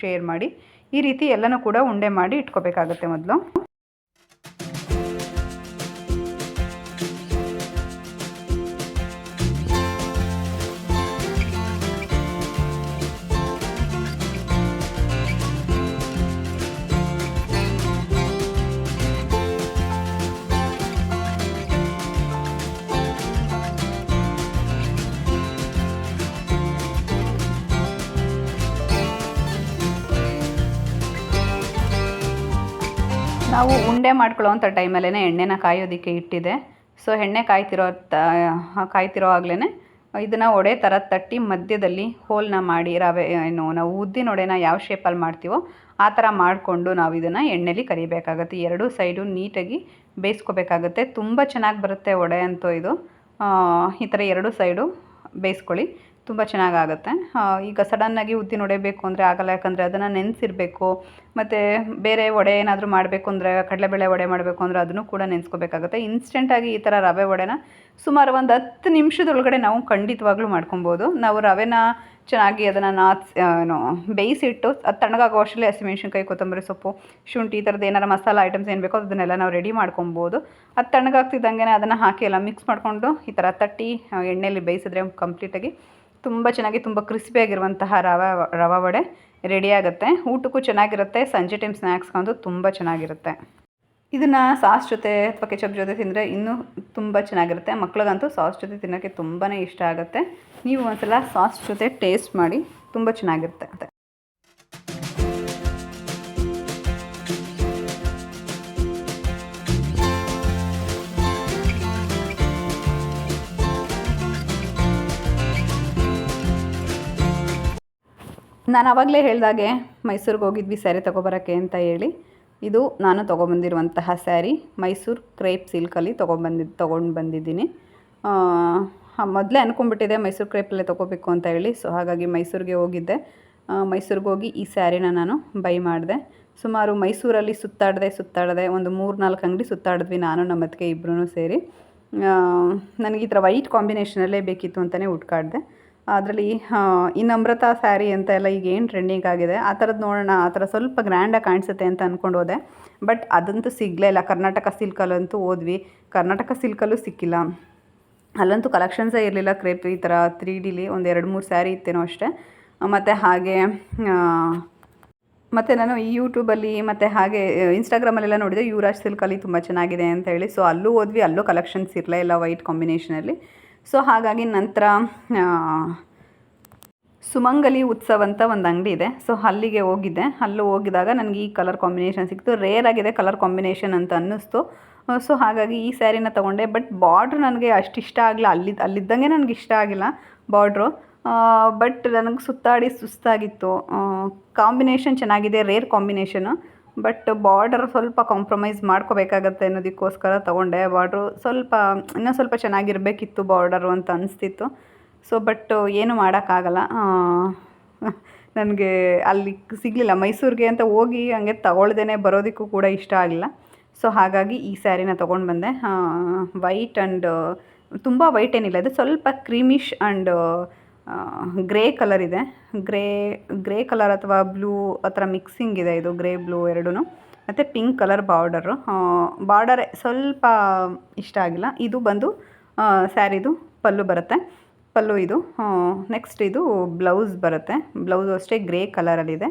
ಶೇರ್ ಮಾಡಿ. ಈ ರೀತಿ ಎಲ್ಲನೂ ಕೂಡ ಉಂಡೆ ಮಾಡಿ ಇಟ್ಕೋಬೇಕಾಗತ್ತೆ ಮೊದಲು. ನಾವು ಉಂಡೆ ಮಾಡ್ಕೊಳ್ಳೋವಂಥ ಟೈಮಲ್ಲೇ ಎಣ್ಣೆನ ಕಾಯೋದಕ್ಕೆ ಇಟ್ಟಿದೆ. ಸೊ, ಎಣ್ಣೆ ಕಾಯ್ತಿರೋ ಕಾಯ್ತಿರೋ ಆಗ್ಲೇ ಇದನ್ನು ಒಡೆ ಥರ ತಟ್ಟಿ ಮಧ್ಯದಲ್ಲಿ ಹೋಲ್ನ ಮಾಡಿ ರವೆ, ಏನು, ನಾವು ಉದ್ದಿನ ಒಡೆನ ಯಾವ ಶೇಪಲ್ಲಿ ಮಾಡ್ತೀವೋ ಆ ಥರ ಮಾಡಿಕೊಂಡು ನಾವು ಇದನ್ನು ಎಣ್ಣೆಲಿ ಕರಿಬೇಕಾಗುತ್ತೆ. ಎರಡೂ ಸೈಡು ನೀಟಾಗಿ ಬೇಯಿಸ್ಕೋಬೇಕಾಗುತ್ತೆ. ತುಂಬ ಚೆನ್ನಾಗಿ ಬರುತ್ತೆ ಒಡೆ ಅಂತೂ ಇದು. ಈ ಥರ ಎರಡೂ ಸೈಡು ಬೇಯಿಸ್ಕೊಳ್ಳಿ. ತುಂಬ ಚೆನ್ನಾಗಾಗುತ್ತೆ. ಈಗ ಸಡನ್ನಾಗಿ ಉದ್ದಿನ ವಡೆ ಬೇಕು ಅಂದರೆ ಆಗಲ್ಲ, ಯಾಕಂದರೆ ಅದನ್ನು ನೆನೆಸಿರ್ಬೇಕು. ಮತ್ತು ಬೇರೆ ವಡೆ ಏನಾದರೂ ಮಾಡಬೇಕು ಅಂದರೆ, ಕಡಲೆಬೇಳೆ ವಡೆ ಮಾಡಬೇಕು ಅಂದರೆ ಅದನ್ನು ಕೂಡ ನೆನೆಸ್ಕೋಬೇಕಾಗುತ್ತೆ. ಇನ್ಸ್ಟೆಂಟಾಗಿ ಈ ಥರ ರವೆ ವಡೆನ ಸುಮಾರು ಒಂದು ಹತ್ತು ನಿಮಿಷದೊಳಗಡೆ ನಾವು ಖಂಡಿತವಾಗ್ಲೂ ಮಾಡ್ಕೊಬೋದು. ನಾವು ರವೆನ ಚೆನ್ನಾಗಿ ಅದನ್ನು ನಾತ್ ಏನು, ಬೇಯಿಸಿಟ್ಟು, ಅದು ತಣ್ಣಗಾಗೋ ಅಷ್ಟರಲ್ಲಿ ಹಸಿಮೆಣ್ಸಿನ್ಕಾಯಿ ಕೊತ್ತಂಬರಿ ಸೊಪ್ಪು, ಶುಂಠಿ, ಈ ಥರದ್ದು ಏನಾರು ಮಸಾಲ ಐಟಮ್ಸ್ ಏನು ಬೇಕೋ ಅದನ್ನೆಲ್ಲ ನಾವು ರೆಡಿ ಮಾಡ್ಕೊಬೋದು. ಅದು ತಣ್ಣಗಾಗ್ತಿದ್ದಂಗೆ ಅದನ್ನು ಹಾಕಿ ಎಲ್ಲ ಮಿಕ್ಸ್ ಮಾಡಿಕೊಂಡು ಈ ಥರ ತಟ್ಟಿ ಎಣ್ಣೆಯಲ್ಲಿ ಬೇಯಿಸಿದ್ರೆ ಕಂಪ್ಲೀಟಾಗಿ ತುಂಬ ಚೆನ್ನಾಗಿ ತುಂಬ ಕ್ರಿಸ್ಪಿಯಾಗಿರುವಂತಹ ರವೆ ರವೆ ವಡೆ ರೆಡಿ ಆಗುತ್ತೆ ಊಟಕ್ಕೂ ಚೆನ್ನಾಗಿರುತ್ತೆ. ಸಂಜೆ ಟೈಮ್ ಸ್ನ್ಯಾಕ್ಸ್ಗಂತೂ ತುಂಬ ಚೆನ್ನಾಗಿರುತ್ತೆ. ಇದನ್ನು ಸಾಸ್ ಜೊತೆ ಅಥವಾ ಕೆಚಪ್ ಜೊತೆ ತಿಂದರೆ ಇನ್ನೂ ತುಂಬ ಚೆನ್ನಾಗಿರುತ್ತೆ. ಮಕ್ಳಿಗಂತೂ ಸಾಸ್ ಜೊತೆ ತಿನ್ನೋಕ್ಕೆ ತುಂಬಾ ಇಷ್ಟ ಆಗುತ್ತೆ. ನೀವು ಒಂದ್ಸಲ ಸಾಸ್ ಜೊತೆ ಟೇಸ್ಟ್ ಮಾಡಿ ತುಂಬ ಚೆನ್ನಾಗಿರುತ್ತೆ. ನಾನು ಆವಾಗಲೇ ಹೇಳಿದಾಗೆ ಮೈಸೂರಿಗೆ ಹೋಗಿದ್ವಿ ಸ್ಯಾರಿ ತೊಗೊಬರೋಕ್ಕೆ ಅಂತ ಹೇಳಿ. ಇದು ನಾನು ತೊಗೊಬಂದಿರುವಂತಹ ಸ್ಯಾರಿ. ಮೈಸೂರು ಕ್ರೇಪ್ ಸಿಲ್ಕಲ್ಲಿ ತೊಗೊಬಂದಿದ್ದು ತೊಗೊಂಡು ಬಂದಿದ್ದೀನಿ. ಮೊದಲೇ ಅಂದ್ಕೊಂಡ್ಬಿಟ್ಟಿದೆ ಮೈಸೂರು ಕ್ರೇಪಲ್ಲೇ ತೊಗೋಬೇಕು ಅಂತ ಹೇಳಿ. ಸೊ, ಹಾಗಾಗಿ ಮೈಸೂರಿಗೆ ಹೋಗಿದ್ದೆ. ಮೈಸೂರಿಗೆ ಹೋಗಿ ಈ ಸ್ಯಾರಿನ ನಾನು ಬೈ ಮಾಡಿದೆ. ಸುಮಾರು ಮೈಸೂರಲ್ಲಿ ಸುತ್ತಾಡಿದೆ ಸುತ್ತಾಡಿದೆ. ಒಂದು ಮೂರು ನಾಲ್ಕು ಅಂಗಡಿ ಸುತ್ತಾಡಿದ್ವಿ ನಾನು, ನಮ್ಮ ಅದಕ್ಕೆ ಸೇರಿ. ನನಗೆ ಈ ಥರ ವೈಟ್ ಕಾಂಬಿನೇಷನಲ್ಲೇ ಬೇಕಿತ್ತು ಅಂತಲೇ ಹುಡ್ಕಾಡಿದೆ. ಅದರಲ್ಲಿ ಈ ನಮ್ರತಾ ಸ್ಯಾರಿ ಅಂತ ಎಲ್ಲ ಈಗ ಏನು ಟ್ರೆಂಡಿಂಗ್ ಆಗಿದೆ, ಆ ಥರದ್ದು ನೋಡೋಣ, ಆ ಥರ ಸ್ವಲ್ಪ ಗ್ರ್ಯಾಂಡಾಗಿ ಕಾಣಿಸುತ್ತೆ ಅಂತ ಅಂದ್ಕೊಂಡು ಹೋದೆ. ಬಟ್ ಅದಂತೂ ಸಿಗಲೇ ಇಲ್ಲ. ಕರ್ನಾಟಕ ಸಿಲ್ಕಲ್ಲಂತೂ ಹೋದ್ವಿ. ಕರ್ನಾಟಕ ಸಿಲ್ಕಲ್ಲೂ ಸಿಕ್ಕಿಲ್ಲ. ಅಲ್ಲಂತೂ ಕಲೆಕ್ಷನ್ಸೇ ಇರಲಿಲ್ಲ. ಕ್ರೇಪ್ ಈ ಥರ ತ್ರೀ ಡಿಲಿ ಒಂದು ಎರಡು ಮೂರು ಸ್ಯಾರಿ ಇತ್ತೇನೋ ಅಷ್ಟೇ. ಮತ್ತು ಹಾಗೆ ಮತ್ತು ನಾನು ಈ ಯೂಟ್ಯೂಬಲ್ಲಿ ಮತ್ತು ಹಾಗೆ ಇನ್ಸ್ಟಾಗ್ರಾಮಲ್ಲೆಲ್ಲ ನೋಡಿದೆ ಯುವರಾಜ್ ಸಿಲ್ಕಲ್ಲಿ ತುಂಬ ಚೆನ್ನಾಗಿದೆ ಅಂತ ಹೇಳಿ. ಸೊ ಅಲ್ಲೂ ಹೋದ್ವಿ. ಅಲ್ಲೂ ಕಲೆಕ್ಷನ್ಸ್ ಇರಲೇ ಇಲ್ಲ ವೈಟ್ ಕಾಂಬಿನೇಷನಲ್ಲಿ ಸೊ ಹಾಗಾಗಿ ನಂತರ ಸುಮಂಗಲಿ ಉತ್ಸವ ಅಂತ ಒಂದು ಅಂಗಡಿ ಇದೆ. ಸೊ ಅಲ್ಲಿಗೆ ಹೋಗಿದ್ದೆ. ಅಲ್ಲೂ ಹೋಗಿದಾಗ ನನಗೆ ಈ ಕಲರ್ ಕಾಂಬಿನೇಷನ್ ಸಿಕ್ತು. ರೇರ್ ಆಗಿದೆ ಕಲರ್ ಕಾಂಬಿನೇಷನ್ ಅಂತ ಅನ್ನಿಸ್ತು. ಸೊ ಹಾಗಾಗಿ ಈ ಸ್ಯಾರಿನ ತೊಗೊಂಡೆ. ಬಟ್ ಬಾರ್ಡ್ರ್ ನನಗೆ ಅಷ್ಟು ಇಷ್ಟ ಆಗಲಿಲ್ಲ ಅಲ್ಲಿ, ಅಲ್ಲಿದ್ದಂಗೆ ನನಗೆ ಇಷ್ಟ ಆಗಿಲ್ಲ ಬಾರ್ಡ್ರು ಬಟ್ ನನಗೆ ಸುತ್ತಾಡಿ ಸುಸ್ತಾಗಿತ್ತು. ಕಾಂಬಿನೇಷನ್ ಚೆನ್ನಾಗಿದೆ ರೇರ್ ಕಾಂಬಿನೇಷನು ಬಟ್ ಬಾರ್ಡರ್ ಸ್ವಲ್ಪ ಕಾಂಪ್ರಮೈಸ್ ಮಾಡ್ಕೋಬೇಕಾಗತ್ತೆ ಅನ್ನೋದಕ್ಕೋಸ್ಕರ ತೊಗೊಂಡೆ. ಬಾರ್ಡ್ರು ಸ್ವಲ್ಪ, ಇನ್ನೂ ಸ್ವಲ್ಪ ಚೆನ್ನಾಗಿರಬೇಕಿತ್ತು ಬಾರ್ಡರು ಅಂತ ಅನಿಸ್ತಿತ್ತು. ಸೊ ಬಟ್ ಏನು ಮಾಡೋಕ್ಕಾಗಲ್ಲ. ನನಗೆ ಅಲ್ಲಿ ಸಿಗಲಿಲ್ಲ. ಮೈಸೂರಿಗೆ ಅಂತ ಹೋಗಿ ಹಂಗೆ ತಗೊಳ್ದೇ ಬರೋದಕ್ಕೂ ಕೂಡ ಇಷ್ಟ ಆಗಿಲ್ಲ ಸೊ ಹಾಗಾಗಿ ಈ ಸ್ಯಾರಿನ ತೊಗೊಂಡು ಬಂದೆ. ವೈಟ್ ಆ್ಯಂಡ್ ತುಂಬ ವೈಟ್ ಏನಿಲ್ಲ. ಅದು ಸ್ವಲ್ಪ ಕ್ರೀಮಿಶ್ ಆ್ಯಂಡ್ ಗ್ರೇ ಕಲರ್ ಇದೆ. ಗ್ರೇ ಗ್ರೇ ಕಲರ್ ಅಥವಾ ಬ್ಲೂ ಆ ಥರ ಮಿಕ್ಸಿಂಗ್ ಇದೆ ಇದು, ಗ್ರೇ, ಬ್ಲೂ ಎರಡೂ ಮತ್ತು ಪಿಂಕ್ ಕಲರ್ ಬಾರ್ಡರು. ಬಾರ್ಡರ್ ಸ್ವಲ್ಪ ಇಷ್ಟ ಆಗಿಲ್ಲ. ಇದು ಬಂದು ಸ್ಯಾರಿದು ಪಲ್ಲು ಬರುತ್ತೆ. ಪಲ್ಲು ಇದು. ನೆಕ್ಸ್ಟ್ ಇದು ಬ್ಲೌಸ್ ಬರುತ್ತೆ. ಬ್ಲೌಸು ಅಷ್ಟೇ ಗ್ರೇ ಕಲರಲ್ಲಿದೆ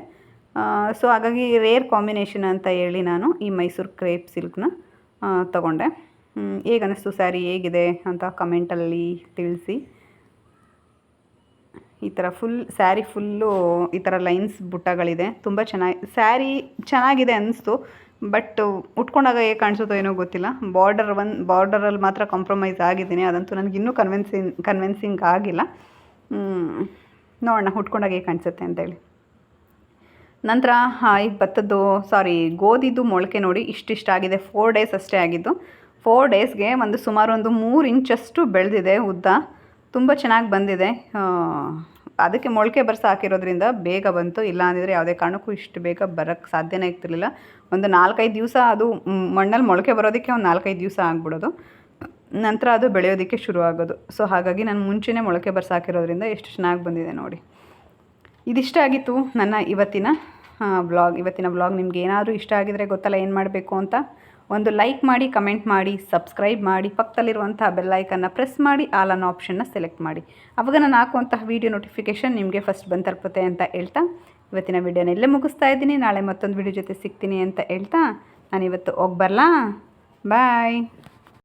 ಸೊ ಹಾಗಾಗಿ ರೇರ್ ಕಾಂಬಿನೇಷನ್ ಅಂತ ಹೇಳಿ ನಾನು ಈ ಮೈಸೂರು ಕ್ರೇಪ್ ಸಿಲ್ಕ್ನ ತಗೊಂಡೆ. ಹೇಗೆ ಅನ್ನಿಸ್ತು ಸ್ಯಾರಿ? ಹೇಗಿದೆ ಅಂತ ಕಮೆಂಟಲ್ಲಿ ತಿಳಿಸಿ. ಈ ಥರ ಫುಲ್, ಸ್ಯಾರಿ ಫುಲ್ಲು ಈ ಥರ ಲೈನ್ಸ್ ಬುಟ್ಟಗಳಿದೆ. ತುಂಬ ಚೆನ್ನಾಗಿ, ಸ್ಯಾರಿ ಚೆನ್ನಾಗಿದೆ ಅನ್ನಿಸ್ತು ಬಟ್ ಉಟ್ಕೊಂಡಾಗ ಹೇಗೆ ಕಾಣಿಸುತ್ತೋ ಏನೋ ಗೊತ್ತಿಲ್ಲ. ಬಾರ್ಡರ್ ಒನ್, ಬಾರ್ಡರಲ್ಲಿ ಮಾತ್ರ ಕಾಂಪ್ರಮೈಸ್ ಆಗಿದ್ದೀನಿ. ಅದಂತೂ ನನಗೆ ಇನ್ನೂ ಕನ್ವಿನ್ಸಿಂಗ್ ಕನ್ವಿನ್ಸಿಂಗ್ ಆಗಿಲ್ಲ. ನೋಡೋಣ ಉಟ್ಕೊಂಡಾಗ ಹೇಗೆ ಕಾಣಿಸುತ್ತೆ ಅಂತೇಳಿ. ನಂತರ ಈಗ ಭತ್ತದ್ದು ಸಾರಿ ಗೋಧಿದು ಮೊಳಕೆ ನೋಡಿ ಇಷ್ಟಿಷ್ಟ ಆಗಿದೆ. ಫೋರ್ ಡೇಸ್ ಅಷ್ಟೇ ಆಗಿದ್ದು. ಫೋರ್ ಡೇಸ್ಗೆ ಒಂದು ಸುಮಾರು ಒಂದು ಮೂರು ಇಂಚಷ್ಟು ಬೆಳೆದಿದೆ ಉದ್ದ. ತುಂಬ ಚೆನ್ನಾಗಿ ಬಂದಿದೆ. ಅದಕ್ಕೆ ಮೊಳಕೆ ಬರ್ಸ ಹಾಕಿರೋದ್ರಿಂದ ಬೇಗ ಬಂತು. ಇಲ್ಲ ಅಂದಿದ್ರೆ ಯಾವುದೇ ಕಾರಣಕ್ಕೂ ಇಷ್ಟು ಬೇಗ ಬರೋಕ್ಕೆ ಸಾಧ್ಯನೇ ಇರ್ತಿರ್ಲಿಲ್ಲ ಒಂದು ನಾಲ್ಕೈದು ದಿವಸ ಅದು ಮಣ್ಣಲ್ಲಿ ಮೊಳಕೆ ಬರೋದಕ್ಕೆ ಒಂದು ನಾಲ್ಕೈದು ದಿವಸ ಆಗ್ಬಿಡೋದು. ನಂತರ ಅದು ಬೆಳೆಯೋದಕ್ಕೆ ಶುರು ಆಗೋದು ಸೊ, ಹಾಗಾಗಿ ನಾನು ಮುಂಚೆನೇ ಮೊಳಕೆ ಬರ್ಸ ಹಾಕಿರೋದ್ರಿಂದ ಎಷ್ಟು ಚೆನ್ನಾಗಿ ಬಂದಿದೆ ನೋಡಿ. ಇದಿಷ್ಟ ಆಗಿತ್ತು ನನ್ನ ಇವತ್ತಿನ ಬ್ಲಾಗ್ ಇವತ್ತಿನ ಬ್ಲಾಗ್ ನಿಮ್ಗೆ ಏನಾದರೂ ಇಷ್ಟ ಆಗಿದರೆ ಗೊತ್ತಲ್ಲ ಏನು ಮಾಡಬೇಕು ಅಂತ. ಒಂದು ಲೈಕ್ ಮಾಡಿ, ಕಮೆಂಟ್ ಮಾಡಿ, ಸಬ್ಸ್ಕ್ರೈಬ್ ಮಾಡಿ, ಪಕ್ಕದಲ್ಲಿರುವಂತಹ ಬೆಲ್ಲೈಕನ್ನು ಪ್ರೆಸ್ ಮಾಡಿ, ಆಲ್ ಅನ್ನೋ ಆಪ್ಷನ್ನ ಸೆಲೆಕ್ಟ್ ಮಾಡಿ. ಅವಾಗ ನಾನು ಹಾಕುವಂತಹ ವೀಡಿಯೋ ನೋಟಿಫಿಕೇಷನ್ ನಿಮಗೆ ಫಸ್ಟ್ ಬಂದು ತಲುಪುತ್ತೆ ಅಂತ ಹೇಳ್ತಾ ಇವತ್ತಿನ ವೀಡಿಯೋನ ಇಲ್ಲೇ ಮುಗಿಸ್ತಾ ಇದ್ದೀನಿ. ನಾಳೆ ಮತ್ತೊಂದು ವೀಡಿಯೋ ಜೊತೆ ಸಿಗ್ತೀನಿ ಅಂತ ಹೇಳ್ತಾ ನಾನು ಇವತ್ತು ಹೋಗಿ ಬರಲಾ? ಬಾಯ್.